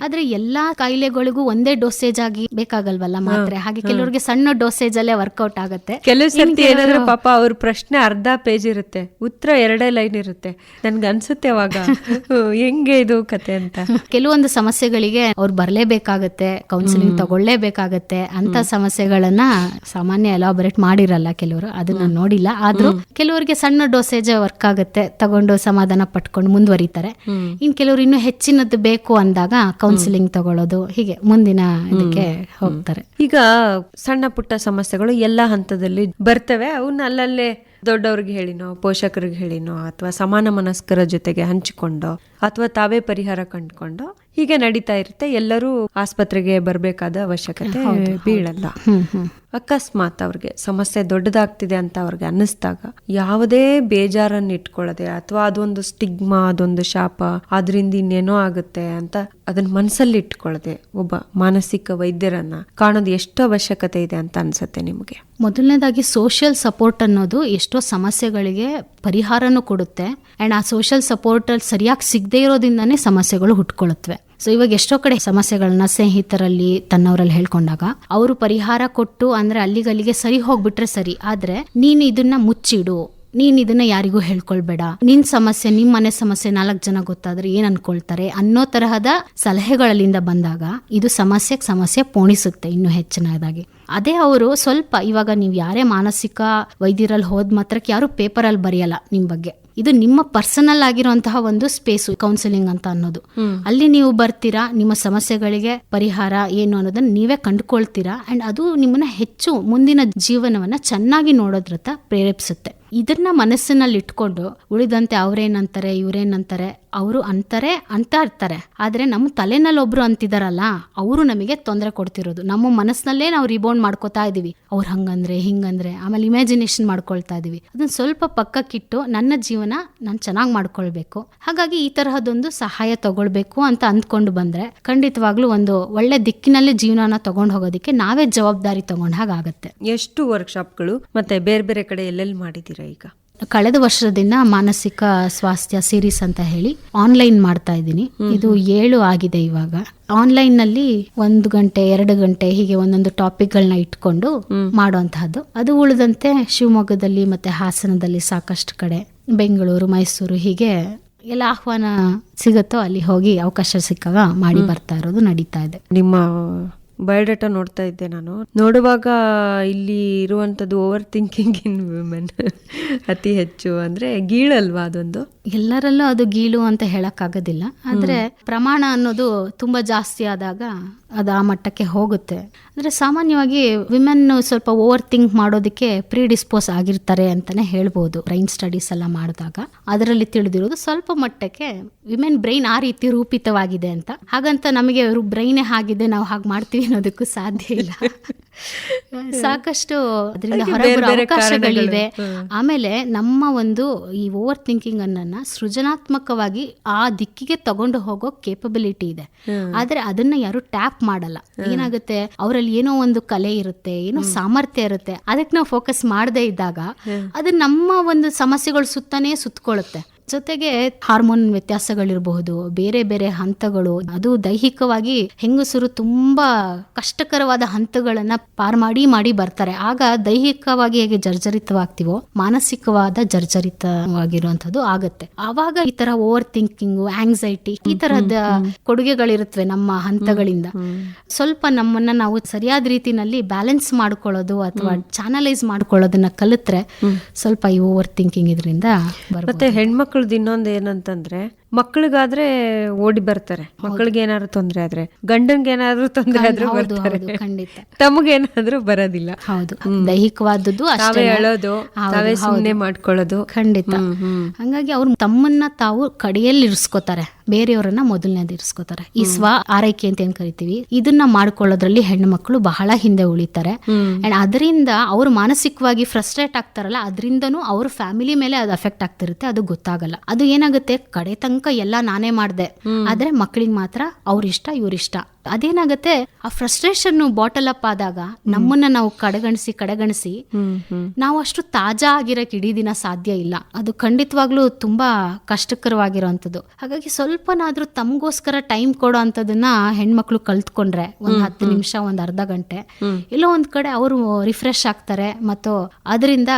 ಆದ್ರೆ ಎಲ್ಲಾ ಕಾಯಿಲೆಗಳಿಗೂ ಒಂದೇ ಡೋಸೇಜ್ ಆಗಿ ಬೇಕಾಗಲ್ವಲ್ಲ ಮಾತ್ರೆ? ಹಾಗೆ ಕೆಲವರಿಗೆ ಸಣ್ಣ ಡೋಸೇಜ್ ಅಲ್ಲೇ ವರ್ಕೌಟ್ ಆಗುತ್ತೆ. ಕೆಲವು ಸರ್ತಿ ಏನಾದ್ರೂ ಪಾಪ ಅವ್ರ ಪ್ರಶ್ನೆ ಅರ್ಧ ಪೇಜ್ ಇರುತ್ತೆ. ಉತ್ತರ ಎರಡೇ ಲೈನ್ ಇರುತ್ತೆ. ನನ್ಗೆ ಅನ್ಸುತ್ತೆ ಹ್ಮ್, ಹೆಂಗೆ ಇದು ಕತೆ ಅಂತ? ಕೆಲವೊಂದು ಸಮಸ್ಯೆಗಳಿಗೆ ಅವ್ರು ಬರ್ಲೇಬೇಕಾಗತ್ತೆ ಕೌನ್ಸಿಲಿಂಗ್ ತಗೊಳ್ಳೇಬೇಕಾಗತ್ತೆ ಅಂತ ಸಮಸ್ಯೆಗಳನ್ನ ಸಾಮಾನ್ಯ ಎಲಾಬರೇಟ್ ಮಾಡಿರಲ್ಲ ಕೆಲವರು ಅದನ್ನ ನೋಡಿಲ್ಲ. ಆದ್ರೂ ಕೆಲವರಿಗೆ ಸಣ್ಣ ಡೋಸೇಜ್ ವರ್ಕ್ ಆಗುತ್ತೆ ತಗೊಂಡು ಸಮಾಧಾನ ಪಟ್ಕೊಂಡು ಮುಂದುವರಿತಾರೆ. ಇನ್ ಕೆಲವರು ಇನ್ನು ಹೆಚ್ಚಿನದ್ದು ಬೇಕು ಅಂದಾಗ ಕೌನ್ಸಿಲಿಂಗ್ ತಗೊಳ್ಳೋದು ಹೀಗೆ ಮುಂದಿನ ಇದಕ್ಕೆ ಹೋಗ್ತಾರೆ. ಈಗ ಸಣ್ಣ ಪುಟ್ಟ ಸಮಸ್ಯೆಗಳು ಎಲ್ಲಾ ಹಂತದಲ್ಲಿ ಬರ್ತವೆ ಅವನ್ನ ಅಲ್ಲಲ್ಲೇ ದೊಡ್ಡವ್ರಿಗೆ ಹೇಳಿನೋ ಪೋಷಕರಿಗೆ ಹೇಳಿನೋ ಅಥವಾ ಸಮಾನ ಮನಸ್ಕರ ಜೊತೆಗೆ ಹಂಚಿಕೊಂಡೋ ಅಥವಾ ತಾವೇ ಪರಿಹಾರ ಕಂಡುಕೊಂಡು ಹೀಗೆ ನಡೀತಾ ಇರುತ್ತೆ. ಎಲ್ಲರೂ ಆಸ್ಪತ್ರೆಗೆ ಬರಬೇಕಾದ ಅವಶ್ಯಕತೆ ಬೀಳಲ್ಲ. ಅಕಸ್ಮಾತ್ ಅವ್ರಿಗೆ ಸಮಸ್ಯೆ ದೊಡ್ಡದಾಗ್ತಿದೆ ಅಂತ ಅವ್ರಿಗೆ ಅನ್ನಿಸ್ದಾಗ ಯಾವುದೇ ಬೇಜಾರನ್ನ ಇಟ್ಕೊಳ್ಳದೆ ಅಥವಾ ಅದೊಂದು ಸ್ಟಿಗ್ಮಾ ಅದೊಂದು ಶಾಪ ಅದರಿಂದ ಇನ್ನೇನೋ ಆಗುತ್ತೆ ಅಂತ ಅದನ್ನ ಮನಸ್ಸಲ್ಲಿ ಇಟ್ಕೊಳ್ಳದೆ ಒಬ್ಬ ಮಾನಸಿಕ ವೈದ್ಯರನ್ನ ಕಾಣೋದು ಎಷ್ಟು ಅವಶ್ಯಕತೆ ಇದೆ ಅಂತ ಅನ್ಸುತ್ತೆ ನಿಮಗೆ. ಮೊದಲನೇದಾಗಿ ಸೋಷಿಯಲ್ ಸಪೋರ್ಟ್ ಅನ್ನೋದು ಎಷ್ಟೋ ಸಮಸ್ಯೆಗಳಿಗೆ ಪರಿಹಾರನೂ ಕೊಡುತ್ತೆ. ಆ್ಯಂಡ್ ಆ ಸೋಷಿಯಲ್ ಸಪೋರ್ಟ್ ಅಲ್ಲಿ ಸರಿಯಾಗಿ ಸಿಗದೇ ಇರೋದ್ರಿಂದನೇ ಸಮಸ್ಯೆಗಳು ಹುಟ್ಕೊಳುತ್ತವೆ ಸೊ ಇವಾಗ ಎಷ್ಟೋ ಕಡೆ ಸಮಸ್ಯೆಗಳನ್ನ ಸ್ನೇಹಿತರಲ್ಲಿ ತನ್ನವರಲ್ಲಿ ಹೇಳ್ಕೊಂಡಾಗ ಅವರು ಪರಿಹಾರ ಕೊಟ್ಟು ಅಂದ್ರೆ ಅಲ್ಲಿಗಲ್ಲಿಗೆ ಸರಿ ಹೋಗ್ಬಿಟ್ರೆ ಸರಿ, ಆದ್ರೆ ನೀನು ಇದನ್ನ ಮುಚ್ಚಿಡು, ನೀನ್ ಇದನ್ನ ಯಾರಿಗೂ ಹೇಳ್ಕೊಳ್ಬೇಡ. ನಿನ್ ಸಮಸ್ಯೆ, ನಿಮ್ ಮನೆ ಸಮಸ್ಯೆ ನಾಲ್ಕು ಜನ ಗೊತ್ತಾದ್ರೆ ಏನ್ ಅನ್ಕೊಳ್ತಾರೆ ಅನ್ನೋ ತರಹದ ಸಲಹೆಗಳಲ್ಲಿಂದ ಬಂದಾಗ ಇದು ಸಮಸ್ಯೆಗೆ ಸಮಸ್ಯೆ ಪೋಣಿಸುತ್ತೆ ಇನ್ನು ಹೆಚ್ಚಿನದಾಗಿ. ಅದೇ ಅವರು ಸ್ವಲ್ಪ ಇವಾಗ ನೀವು ಯಾರೇ ಮಾನಸಿಕ ವೈದ್ಯರಲ್ಲಿ ಹೋದ್ ಮಾತ್ರಕ್ಕೆ ಯಾರು ಪೇಪರಲ್ಲಿ ಬರೆಯಲ್ಲ ನಿಮ್ ಬಗ್ಗೆ. ಇದು ನಿಮ್ಮ ಪರ್ಸನಲ್ ಆಗಿರುವಂತಹ ಒಂದು ಸ್ಪೇಸ್ ಕೌನ್ಸಿಲಿಂಗ್ ಅಂತ ಅನ್ನೋದು. ಅಲ್ಲಿ ನೀವು ಬರ್ತೀರಾ ನಿಮ್ಮ ಸಮಸ್ಯೆಗಳಿಗೆ ಪರಿಹಾರ ಏನು ಅನ್ನೋದನ್ನ ನೀವೇ ಕಂಡುಕೊಳ್ತೀರಾ ಅಂಡ್ ಅದು ನಿಮ್ಮನ್ನ ಹೆಚ್ಚು ಮುಂದಿನ ಜೀವನವನ್ನ ಚೆನ್ನಾಗಿ ನೋಡೋದ್ರತ್ತ ಪ್ರೇರೇಪಿಸುತ್ತೆ. ಇದನ್ನ ಮನಸ್ಸಿನಲ್ಲಿ ಇಟ್ಕೊಂಡು ಉಳಿದಂತೆ ಅವ್ರೇನಂತಾರೆ, ಇವ್ರೇನಂತಾರೆ, ಅವರು ಅಂತಾರೆ, ಅಂತ ಇರ್ತಾರೆ. ಆದ್ರೆ ನಮ್ಮ ತಲೆನಲ್ಲಿ ಒಬ್ರು ಅಂತಿದಾರಲ್ಲ, ಅವರು ನಮಗೆ ತೊಂದರೆ ಕೊಡ್ತಿರೋದು. ನಮ್ಮ ಮನಸ್ಸಿನಲ್ಲೇ ನಾವು ರಿಬೌಂಡ್ ಮಾಡ್ಕೋತಾ ಇದೀವಿ. ಅವ್ರು ಹಂಗಂದ್ರೆ, ಹಿಂಗಂದ್ರೆ, ಆಮೇಲೆ ಇಮ್ಯಾಜಿನೇಷನ್ ಮಾಡ್ಕೊಳ್ತಾ ಇದೀವಿ. ಅದನ್ನ ಸ್ವಲ್ಪ ಪಕ್ಕಕ್ಕಿಟ್ಟು ನನ್ನ ಜೀವನ ನಾನು ಚೆನ್ನಾಗಿ ಮಾಡ್ಕೊಳ್ಬೇಕು. ಹಾಗಾಗಿ ಈ ತರಹದೊಂದು ಸಹಾಯ ತಗೊಳ್ಬೇಕು ಅಂತ ಅಂದ್ಕೊಂಡು ಬಂದ್ರೆ ಖಂಡಿತವಾಗ್ಲೂ ಒಂದು ಒಳ್ಳೆ ದಿಕ್ಕಿನಲ್ಲಿ ಜೀವನನ ತಗೊಂಡು ಹೋಗೋದಕ್ಕೆ ನಾವೇ ಜವಾಬ್ದಾರಿ ತಗೊಂಡ ಹಾಗಾಗತ್ತೆ. ಎಷ್ಟು ವರ್ಕ್ಶಾಪ್ಗಳು ಮತ್ತೆ ಬೇರೆ ಬೇರೆ ಕಡೆ ಎಲ್ಲೆಲ್ಲಿ ಮಾಡಿದ್ದೀರಾ? ಈಗ? ಕಳೆದ ವರ್ಷದಿಂದ ಮಾನಸಿಕ ಸ್ವಾಸ್ಥ್ಯ ಸೀರೀಸ್ ಅಂತ ಹೇಳಿ ಆನ್ಲೈನ್ ಮಾಡ್ತಾ ಇದ್ದೀನಿ. ಇದು ಏಳು ಆಗಿದೆ ಇವಾಗ. ಆನ್ಲೈನ್ನಲ್ಲಿ ಒಂದು ಗಂಟೆ ಎರಡು ಗಂಟೆ ಹೀಗೆ ಒಂದೊಂದು ಟಾಪಿಕ್ ಟಾಪಿಕ್ಗಳನ್ನ ಇಟ್ಕೊಂಡು ಮಾಡುವಂತಹದ್ದು. ಅದು ಉಳಿದಂತೆ ಶಿವಮೊಗ್ಗದಲ್ಲಿ ಮತ್ತೆ ಹಾಸನದಲ್ಲಿ ಸಾಕಷ್ಟು ಕಡೆ ಬೆಂಗಳೂರು ಮೈಸೂರು ಹೀಗೆ ಎಲ್ಲ ಆಹ್ವಾನ ಸಿಗುತ್ತೋ ಅಲ್ಲಿ ಹೋಗಿ ಅವಕಾಶ ಸಿಕ್ಕಾಗ ಮಾಡಿ ಬರ್ತಾ ಇರೋದು ನಡೀತಾ ಇದೆ. ನಿಮ್ಮ ಬಯೋಡೇಟಾ ನೋಡ್ತಾ ಇದ್ದೆ ನಾನು. ನೋಡುವಾಗ ಇಲ್ಲಿ ಇರುವಂಥದ್ದು ಓವರ್ ಥಿಂಕಿಂಗ್ ಇನ್ ವಿಮೆನ್ ಅತಿ ಹೆಚ್ಚು. ಅಂದ್ರೆ ಗೀಳಲ್ವಾ ಅದೊಂದು? ಎಲ್ಲರಲ್ಲೂ ಅದು ಗೀಳು ಅಂತ ಹೇಳಕ್ಕಾಗೋದಿಲ್ಲ. ಆದರೆ ಪ್ರಮಾಣ ಅನ್ನೋದು ತುಂಬಾ ಜಾಸ್ತಿ ಆದಾಗ ಅದು ಆ ಮಟ್ಟಕ್ಕೆ ಹೋಗುತ್ತೆ. ಅಂದರೆ ಸಾಮಾನ್ಯವಾಗಿ ವಿಮೆನ್ ಸ್ವಲ್ಪ ಓವರ್ ಥಿಂಕ್ ಮಾಡೋದಕ್ಕೆ ಪ್ರೀ ಡಿಸ್ಪೋಸ್ ಆಗಿರ್ತಾರೆ ಅಂತಲೇ ಹೇಳ್ಬೋದು. ಬ್ರೈನ್ ಸ್ಟಡೀಸ್ ಎಲ್ಲ ಮಾಡಿದಾಗ. ಅದರಲ್ಲಿ ತಿಳಿದಿರೋದು ಸ್ವಲ್ಪ ಮಟ್ಟಕ್ಕೆ ವಿಮೆನ್ ಬ್ರೈನ್ ಆ ರೀತಿ ರೂಪಿತವಾಗಿದೆ ಅಂತ. ಹಾಗಂತ ನಮಗೆ ಬ್ರೈನೇ ಹಾಗಿದೆ ನಾವು ಹಾಗೆ ಮಾಡ್ತೀವಿ ಅನ್ನೋದಕ್ಕೂ ಸಾಧ್ಯ ಇಲ್ಲ. ಸಾಕಷ್ಟು ಅದರಿಂದ ಹೊರಬರೋ ಬೇರೆ ಬೇರೆ ಅವಕಾಶಗಳಿವೆ. ಆಮೇಲೆ ನಮ್ಮ ಒಂದು ಈ ಓವರ್ ಥಿಂಕಿಂಗ್ ಅನ್ನ ಸೃಜನಾತ್ಮಕವಾಗಿ ಆ ದಿಕ್ಕಿಗೆ ತಗೊಂಡು ಹೋಗೋ ಕೇಪಬಿಲಿಟಿ ಇದೆ. ಆದ್ರೆ ಅದನ್ನ ಯಾರು ಟ್ಯಾಪ್ ಮಾಡಲ್ಲ. ಏನಾಗುತ್ತೆ? ಅವರಲ್ಲಿ ಏನೋ ಒಂದು ಕಲೆ ಇರುತ್ತೆ ಏನೋ ಸಾಮರ್ಥ್ಯ ಇರುತ್ತೆ. ಅದಕ್ಕೆ ನಾವು ಫೋಕಸ್ ಮಾಡದೇ ಇದ್ದಾಗ ಅದು ನಮ್ಮ ಒಂದು ಸಮಸ್ಯೆಗಳು ಸುತ್ತಾನೇ ಸುತ್ತಕೊಳ್ಳುತ್ತೆ ಜೊತೆಗೆ ಹಾರ್ಮೋನ್ ವ್ಯತ್ಯಾಸಗಳಿರಬಹುದು ಬೇರೆ ಬೇರೆ ಹಂತಗಳು. ಅದು ದೈಹಿಕವಾಗಿ ಹೆಂಗಸರು ತುಂಬಾ ಕಷ್ಟಕರವಾದ ಹಂತಗಳನ್ನ ಪಾರ್ ಮಾಡಿ ಮಾಡಿ ಬರ್ತಾರೆ. ಆಗ ದೈಹಿಕವಾಗಿ ಹೇಗೆ ಜರ್ಜರಿತವಾಗ್ತಿವೋ ಮಾನಸಿಕವಾದ ಜರ್ಜರಿತವಾಗಿರುವಂತದ್ದು ಆಗತ್ತೆ. ಆವಾಗ ಈ ತರ ಓವರ್ ಥಿಂಕಿಂಗ್ ಆಂಗ್ಸೈಟಿ ಈ ತರದ ಕೊಡುಗೆಗಳಿರುತ್ತವೆ ನಮ್ಮ ಹಂತಗಳಿಂದ. ಸ್ವಲ್ಪ ನಮ್ಮನ್ನ ನಾವು ಸರಿಯಾದ ರೀತಿನಲ್ಲಿ ಬ್ಯಾಲೆನ್ಸ್ ಮಾಡ್ಕೊಳ್ಳೋದು ಅಥವಾ ಚಾನಲೈಸ್ ಮಾಡ್ಕೊಳ್ಳೋದನ್ನ ಕಲಿತ್ರೆ ಸ್ವಲ್ಪ ಈ ಓವರ್ ಥಿಂಕಿಂಗ್ ಇದರಿಂದ ಮತ್ತೆ ಮತ್ತೆ ಹೆಣ್ಮಕ್ಳದ್ದು ಇನ್ನೊಂದು ಏನಂತಂದ್ರೆ ಮಕ್ಕಳಿಗಾದ್ರೆ ಓಡಿ ಬರ್ತಾರೆ. ಮಕ್ಕಳಿಗೆ ಏನಾದ್ರು ತೊಂದ್ರೆ ಆದ್ರೆ ಗಂಡನ್ಗೆ ಏನಾದ್ರು ತೊಂದ್ರೆ ಆದ್ರೆ ಬರ್ತಾರೆ. ಖಂಡಿತ. ತಮಗೇನಾದ್ರೂ ಬರೋದಿಲ್ಲ. ಹೌದು ದೈಹಿಕವಾದದ್ದು ತಾವೇ ಅಷ್ಟೇ ಅಳೋದು ತಾವೇ ಸುಮ್ಮನೆ ಮಾಡ್ಕೊಳ್ಳೋದು. ಖಂಡಿತ. ಹಂಗಾಗಿ ಅವ್ರು ತಮ್ಮನ್ನ ತಾವು ಕಡೆಯಲ್ಲಿ ಇರಿಸ್ಕೋತಾರೆ. ಬೇರೆಯವರನ್ನ ಮೊದಲನೇದು ಇರಿಸ್ಕೋತಾರೆ. ಈ ಸ್ವ ಆರೈಕೆ ಅಂತ ಏನ್ ಕರಿತೀವಿ? ಇದನ್ನ ಮಾಡ್ಕೊಳ್ಳೋದ್ರಲ್ಲಿ ಹೆಣ್ಣು ಮಕ್ಕಳು ಬಹಳ ಹಿಂದೆ ಉಳಿತಾರೆ. ಅಂಡ್ ಅದರಿಂದ ಅವರು ಮಾನಸಿಕವಾಗಿ ಫ್ರಸ್ಟ್ರೇಟ್ ಆಗ್ತಾರಲ್ಲ ಅದರಿಂದನೂ ಅವ್ರ ಫ್ಯಾಮಿಲಿ ಮೇಲೆ ಅದು ಅಫೆಕ್ಟ್ ಆಗ್ತಿರುತ್ತೆ ಅದು ಗೊತ್ತಾಗಲ್ಲ. ಅದು ಏನಾಗುತ್ತೆ? ಕಡೆ ತನಕ ಎಲ್ಲ ನಾನೇ ಮಾಡ್ದೆ. ಆದ್ರೆ ಮಕ್ಕಳಿಗೆ ಮಾತ್ರ ಅವ್ರಿಷ್ಟ ಇವ್ರಿಷ್ಟ ಅದೇನಾಗತ್ತೆ ಆ ಫ್ರಸ್ಟ್ರೇಷನ್ ಬಾಟಲ್ ಅಪ್ ಆದಾಗ ನಮ್ಮನ್ನ ನಾವು ಕಡೆಗಣಿಸಿ ಕಡೆಗಣಿಸಿ ನಾವು ಅಷ್ಟು ತಾಜಾ ಆಗಿರಕ್ ಇಡೀ ದಿನ ಸಾಧ್ಯ ಇಲ್ಲ. ಅದು ಖಂಡಿತವಾಗ್ಲೂ ತುಂಬಾ ಕಷ್ಟಕರವಾಗಿರುವಂತದ್ದು ಹಾಗಾಗಿ ಸ್ವಲ್ಪನಾದ್ರೂ ತಮಗೋಸ್ಕರ ಟೈಮ್ ಕೊಡೋ ಅಂತದನ್ನ ಹೆಣ್ಮಕ್ಳು ಕಲ್ತ್ಕೊಂಡ್ರೆ ಒಂದ್ ಹತ್ತು ನಿಮಿಷ ಒಂದ್ ಅರ್ಧ ಗಂಟೆ. ಎಲ್ಲೋ ಒಂದ್ ಕಡೆ ಅವರು ರಿಫ್ರೆಶ್ ಆಗ್ತಾರೆ. ಮತ್ತು ಅದರಿಂದ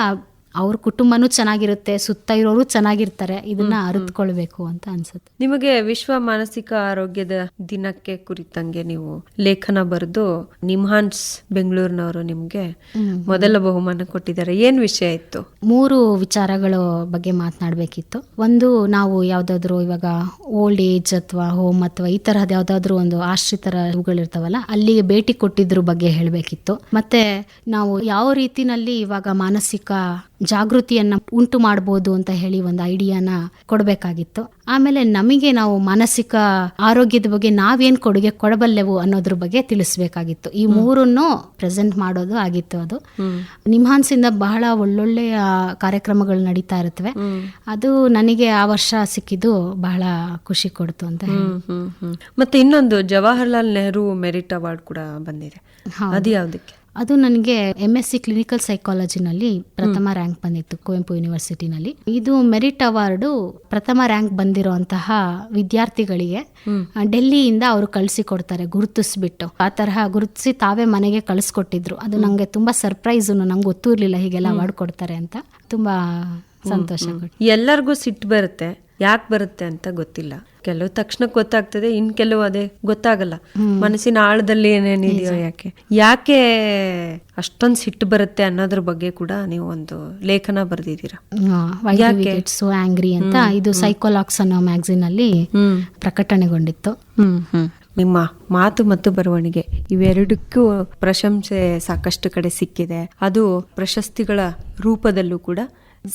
ಅವ್ರ ಕುಟುಂಬನೂ ಚೆನ್ನಾಗಿರುತ್ತೆ ಸುತ್ತ ಇರೋರು ಚೆನ್ನಾಗಿರ್ತಾರೆ ಇದನ್ನ ಅರಿತ್ಕೊಳ್ಬೇಕು ಅಂತ ಅನ್ಸುತ್ತೆ. ನಿಮಗೆ ವಿಶ್ವ ಮಾನಸಿಕ ಆರೋಗ್ಯದ ದಿನಕ್ಕೆ ಕುರಿತಂಗೆ ನೀವು ಲೇಖನ ಬರೆದು ನಿಮ್ಹಾನ್ಸ್ ಬೆಂಗಳೂರಿನವರು ನಿಮ್ಗೆ ಮೊದಲ ಬಹುಮಾನ ಕೊಟ್ಟಿದ್ದಾರೆ. ಏನ್ ವಿಷಯ ಇತ್ತು? ಮೂರು ವಿಚಾರಗಳ ಬಗ್ಗೆ ಮಾತನಾಡಬೇಕಿತ್ತು. ಒಂದು ನಾವು ಯಾವ್ದಾದ್ರು ಇವಾಗ ಓಲ್ಡ್ ಏಜ್ ಅಥವಾ ಹೋಮ್ ಅಥವಾ ಈ ತರಹದ ಯಾವ್ದಾದ್ರು ಒಂದು ಆಶ್ರಿತರ ಇವುಗಳಿರ್ತಾವಲ್ಲ ಅಲ್ಲಿಗೆ ಭೇಟಿ ಕೊಟ್ಟಿದ್ರ ಬಗ್ಗೆ ಹೇಳಬೇಕಿತ್ತು. ಮತ್ತೆ ನಾವು ಯಾವ ರೀತಿನಲ್ಲಿ ಇವಾಗ ಮಾನಸಿಕ ಜಾಗೃತಿಯನ್ನ ಉಂಟು ಮಾಡ್ಬೋದು ಅಂತ ಹೇಳಿ ಒಂದು ಐಡಿಯಾನ ಕೊಡಬೇಕಾಗಿತ್ತು. ಆಮೇಲೆ ನಮಗೆ ನಾವು ಮಾನಸಿಕ ಆರೋಗ್ಯದ ಬಗ್ಗೆ ನಾವೇನ್ ಕೊಡುಗೆ ಕೊಡಬಲ್ಲೆವು ಅನ್ನೋದ್ರ ಬಗ್ಗೆ ತಿಳಿಸ್ಬೇಕಾಗಿತ್ತು. ಈ ಮೂರನ್ನು ಪ್ರೆಸೆಂಟ್ ಮಾಡೋದು ಆಗಿತ್ತು ಅದು. ನಿಮ್ಹಾನ್ಸಿಂದ ಬಹಳ ಒಳ್ಳೊಳ್ಳೆಯ ಕಾರ್ಯಕ್ರಮಗಳು ನಡೀತಾ ಇರುತ್ತವೆ. ಅದು ನನಗೆ ಆ ವರ್ಷ ಸಿಕ್ಕಿದ್ದು ಬಹಳ ಖುಷಿ ಕೊಡ್ತು ಅಂತ. ಮತ್ತೆ ಇನ್ನೊಂದು ಜವಾಹರ್ಲಾಲ್ ನೆಹರು ಮೆರಿಟ್ ಅವಾರ್ಡ್ ಕೂಡ ಬಂದಿದೆ. ಅದು ಯಾವ್ದಕ್ಕೆ ಅದು ನನಗೆ ಎಂ ಎಸ್ ಸಿ ಕ್ಲಿನಿಕಲ್ ಸೈಕಾಲಜಿನಲ್ಲಿ ಪ್ರಥಮ ರ್ಯಾಂಕ್ ಬಂದಿತ್ತು ಕುವೆಂಪು ಯೂನಿವರ್ಸಿಟಿನಲ್ಲಿ ಇದು ಮೆರಿಟ್ ಅವಾರ್ಡು ಪ್ರಥಮ ರ್ಯಾಂಕ್ ಬಂದಿರುವಂತಹ ವಿದ್ಯಾರ್ಥಿಗಳಿಗೆ ಡೆಲ್ಲಿಯಿಂದ ಅವರು ಕಳಿಸಿ ಕೊಡ್ತಾರೆ ಗುರುತಿಸ್ಬಿಟ್ಟು. ಆ ತರಹ ಗುರುತಿಸಿ ತಾವೇ ಮನೆಗೆ ಕಳಿಸ್ಕೊಟ್ಟಿದ್ರು. ಅದು ನಂಗೆ ತುಂಬಾ ಸರ್ಪ್ರೈಸ್ ನಂಗೆ ಗೊತ್ತೂ ಇರ್ಲಿಲ್ಲ ಹೀಗೆಲ್ಲ ಅವಾರ್ಡ್ ಕೊಡ್ತಾರೆ ಅಂತ. ತುಂಬಾ ಸಂತೋಷ ಎಲ್ಲರಿಗೂ ಸಿಟ್ಟು ಬರುತ್ತೆ ಯಾಕೆ ಬರುತ್ತೆ ಅಂತ ಗೊತ್ತಿಲ್ಲ. ಕೆಲವು ತಕ್ಷಣ ಗೊತ್ತಾಗ್ತದೆ ಇನ್ ಕೆಲವು ಅದೇ ಗೊತ್ತಾಗಲ್ಲ. ಮನಸ್ಸಿನ ಆಳದಲ್ಲಿ ಏನೇನಿದೆಯೋ ಯಾಕೆ. ಯಾಕೆ ಅಷ್ಟೊಂದು ಸಿಟ್ಟು ಬರುತ್ತೆ ಅನ್ನೋದ್ರ ಬಗ್ಗೆ ಕೂಡ ನೀವು ಒಂದು ಲೇಖನ ಬರೆದಿದ್ದೀರಾ? ಸೊ ಆಂಗ್ರಿ ಅಂತ ಇದು ಸೈಕೋಲಾಕ್ಸ್ ಅನ್ನೋ ಮ್ಯಾಗ್ಝಿನ್ ಅಲ್ಲಿ ಪ್ರಕಟಣೆಗೊಂಡಿತ್ತು. ನಿಮ್ಮ ಮಾತು ಮತ್ತು ಬರವಣಿಗೆ ಇವೆರಡಕ್ಕೂ ಪ್ರಶಂಸೆ ಸಾಕಷ್ಟು ಕಡೆ ಸಿಕ್ಕಿದೆ. ಅದು ಪ್ರಶಸ್ತಿಗಳ ರೂಪದಲ್ಲೂ ಕೂಡ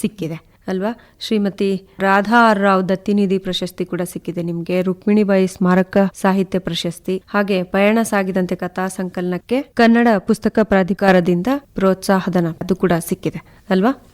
ಸಿಕ್ಕಿದೆ. ಅಲ್ವಾ? ಶ್ರೀಮತಿ ರಾಧಾ ಆರ್ ರಾವ್ ದತ್ತಿನಿಧಿ ಪ್ರಶಸ್ತಿ ಕೂಡ ಸಿಕ್ಕಿದೆ ನಿಮ್ಗೆ. ರುಕ್ಮಿಣಿಬಾಯಿ ಸ್ಮಾರಕ ಸಾಹಿತ್ಯ ಪ್ರಶಸ್ತಿ. ಹಾಗೆ ಪಯಣ ಸಾಗಿದಂತೆ ಕಥಾ ಸಂಕಲನಕ್ಕೆ ಕನ್ನಡ ಪುಸ್ತಕ ಪ್ರಾಧಿಕಾರದಿಂದ ಪ್ರೋತ್ಸಾಹಧನ ಅದು ಕೂಡ ಸಿಕ್ಕಿದೆ. ಅಲ್ವಾ?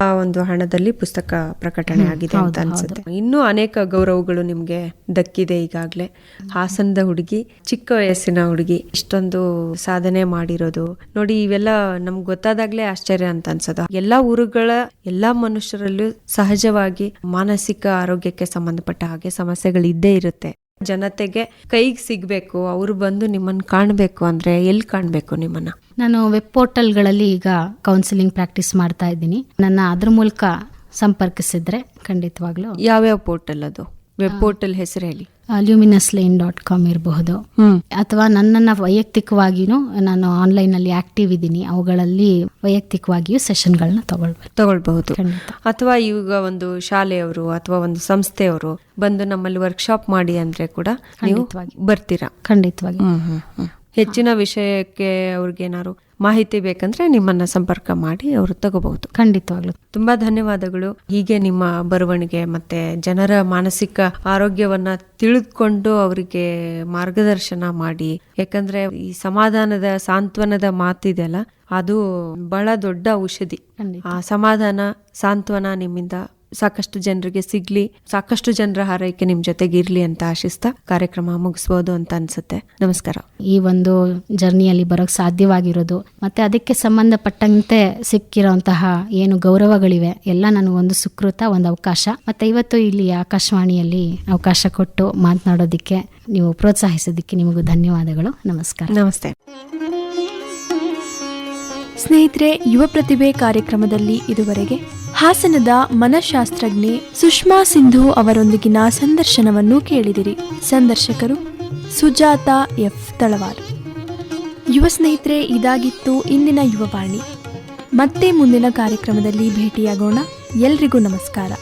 ಆ ಒಂದು ಹಣದಲ್ಲಿ ಪುಸ್ತಕ ಪ್ರಕಟಣೆ ಆಗಿದೆ ಅಂತ ಅನ್ಸುತ್ತೆ. ಇನ್ನೂ ಅನೇಕ ಗೌರವಗಳು ನಿಮ್ಗೆ ದಕ್ಕಿದೆ ಈಗಾಗ್ಲೇ. ಹಾಸನದ ಹುಡುಗಿ ಚಿಕ್ಕ ವಯಸ್ಸಿನ ಹುಡುಗಿ ಇಷ್ಟೊಂದು ಸಾಧನೆ ಮಾಡಿರೋದು. ನೋಡಿ ಇವೆಲ್ಲ ನಮ್ಗೆ ಗೊತ್ತಾದಾಗ್ಲೇ ಆಶ್ಚರ್ಯ ಅಂತ ಅನ್ಸೋದು. ಎಲ್ಲಾ ಊರುಗಳ ಎಲ್ಲಾ ಮನುಷ್ಯರಲ್ಲೂ ಸಹಜವಾಗಿ ಮಾನಸಿಕ ಆರೋಗ್ಯಕ್ಕೆ ಸಂಬಂಧಪಟ್ಟ ಹಾಗೆ ಸಮಸ್ಯೆಗಳು ಇದ್ದೇ ಇರುತ್ತೆ. ಜನತೆಗೆ ಕೈಗೆ ಸಿಗ್ಬೇಕು ಅವ್ರು ಬಂದು ನಿಮ್ಮನ್ನ ಕಾಣ್ಬೇಕು ಅಂದ್ರೆ ಎಲ್ಲಿ ಕಾಣ್ಬೇಕು ನಿಮ್ಮನ್ನ? ನಾನು ವೆಬ್ ಪೋರ್ಟಲ್ಗಳಲ್ಲಿ ಈಗ ಕೌನ್ಸಿಲಿಂಗ್ ಪ್ರಾಕ್ಟೀಸ್ ಮಾಡ್ತಾ ಇದ್ದೀನಿ. ನನ್ನ ಅದ್ರ ಮೂಲಕ ಸಂಪರ್ಕಿಸಿದ್ರೆ ಖಂಡಿತವಾಗ್ಲೂ. ಯಾವ್ಯಾವ ಪೋರ್ಟಲ್ ಅದು? ವೆಬ್ ಪೋರ್ಟಲ್ ಹೆಸರು ಹೇಳಿ. ಅಲ್ಯೂಮಿನಸ್ ಲೈನ್ ಡಾಟ್ ಕಾಮ್ ಇರಬಹುದು. ಅಥವಾ ನನ್ನನ್ನ ವೈಯಕ್ತಿಕವಾಗಿಯೂ ನಾನು ಆನ್ಲೈನಲ್ಲಿ ಆಕ್ಟಿವ್ ಇದ್ದೀನಿ. ಅವುಗಳಲ್ಲಿ ವೈಯಕ್ತಿಕವಾಗಿಯೂ ಸೆಷನ್ಗಳನ್ನ ತಗೊಳ್ಬೇಕು. ತಗೊಳ್ಬಹುದು. ಅಥವಾ ಈಗ ಒಂದು ಶಾಲೆಯವರು ಅಥವಾ ಒಂದು ಸಂಸ್ಥೆಯವರು ಬಂದು ನಮ್ಮಲ್ಲಿ ವರ್ಕ್ಶಾಪ್ ಮಾಡಿ ಅಂದ್ರೆ ಕೂಡ. ಬರ್ತೀರಾ? ಖಂಡಿತವಾಗಿ. ಹೆಚ್ಚಿನ ವಿಷಯಕ್ಕೆ ಅವ್ರಿಗೇನಾದ್ರು ಮಾಹಿತಿ ಬೇಕಂದ್ರೆ ನಿಮ್ಮನ್ನ ಸಂಪರ್ಕ ಮಾಡಿ ಅವರು ತಗೋಬಹುದು. ಖಂಡಿತವಾಗ್ಲು. ತುಂಬಾ ಧನ್ಯವಾದಗಳು. ಹೀಗೆ ನಿಮ್ಮ ಬರವಣಿಗೆ ಮತ್ತೆ ಜನರ ಮಾನಸಿಕ ಆರೋಗ್ಯವನ್ನ ತಿಳಿದುಕೊಂಡು ಅವರಿಗೆ ಮಾರ್ಗದರ್ಶನ ಮಾಡಿ. ಯಾಕಂದ್ರೆ ಈ ಸಮಾಧಾನದ ಸಾಂತ್ವನದ ಮಾತಿದೆಯಲ್ಲ ಅದು ಬಹಳ ದೊಡ್ಡ ಔಷಧಿ. ಆ ಸಮಾಧಾನ ಸಾಂತ್ವನ ನಿಮ್ಮಿಂದ ಸಾಕಷ್ಟು ಜನರಿಗೆ ಸಿಗ್ಲಿ ಸಾಕಷ್ಟು ಜನರ ಹಾರೈಕೆ ನಿಮ್ ಜೊತೆಗೆ ಇರ್ಲಿ ಅಂತ ಆಶಿಸ್ತಾ ಕಾರ್ಯಕ್ರಮ ಮುಗಿಸ್ಬೋದು ಅಂತ ಅನ್ಸುತ್ತೆ. ನಮಸ್ಕಾರ. ಈ ಒಂದು ಜರ್ನಿಯಲ್ಲಿ ಬರೋಕ್ ಸಾಧ್ಯವಾಗಿರೋದು ಮತ್ತೆ ಅದಕ್ಕೆ ಸಂಬಂಧಪಟ್ಟಂತೆ ಸಿಕ್ಕಿರೋಂತಹ ಏನು ಗೌರವಗಳಿವೆ ಎಲ್ಲ ನನಗೆ ಒಂದು ಸುಕೃತ ಒಂದು ಅವಕಾಶ. ಮತ್ತೆ ಇವತ್ತು ಇಲ್ಲಿ ಆಕಾಶವಾಣಿಯಲ್ಲಿ ಅವಕಾಶ ಕೊಟ್ಟು ಮಾತನಾಡೋದಿಕ್ಕೆ ನೀವು ಪ್ರೋತ್ಸಾಹಿಸೋದಿಕ್ಕೆ ನಿಮಗೂ ಧನ್ಯವಾದಗಳು. ನಮಸ್ಕಾರ. ನಮಸ್ತೆ. ಸ್ನೇಹಿತರೆ, ಯುವ ಪ್ರತಿಭೆ ಕಾರ್ಯಕ್ರಮದಲ್ಲಿ ಇದುವರೆಗೆ ಹಾಸನದ ಮನಃಶಾಸ್ತ್ರಜ್ಞೆ ಸುಷ್ಮಾ ಸಿಂಧು ಅವರೊಂದಿಗಿನ ಸಂದರ್ಶನವನ್ನು ಕೇಳಿದಿರಿ. ಸಂದರ್ಶಕರು ಸುಜಾತ ಎಫ್. ತಳವಾರ್. ಯುವ ಸ್ನೇಹಿತರೆ, ಇದಾಗಿತ್ತು ಇಂದಿನ ಯುವವಾಣಿ ಮತ್ತೆ ಮುಂದಿನ ಕಾರ್ಯಕ್ರಮದಲ್ಲಿ ಭೇಟಿಯಾಗೋಣ. ಎಲ್ರಿಗೂ ನಮಸ್ಕಾರ.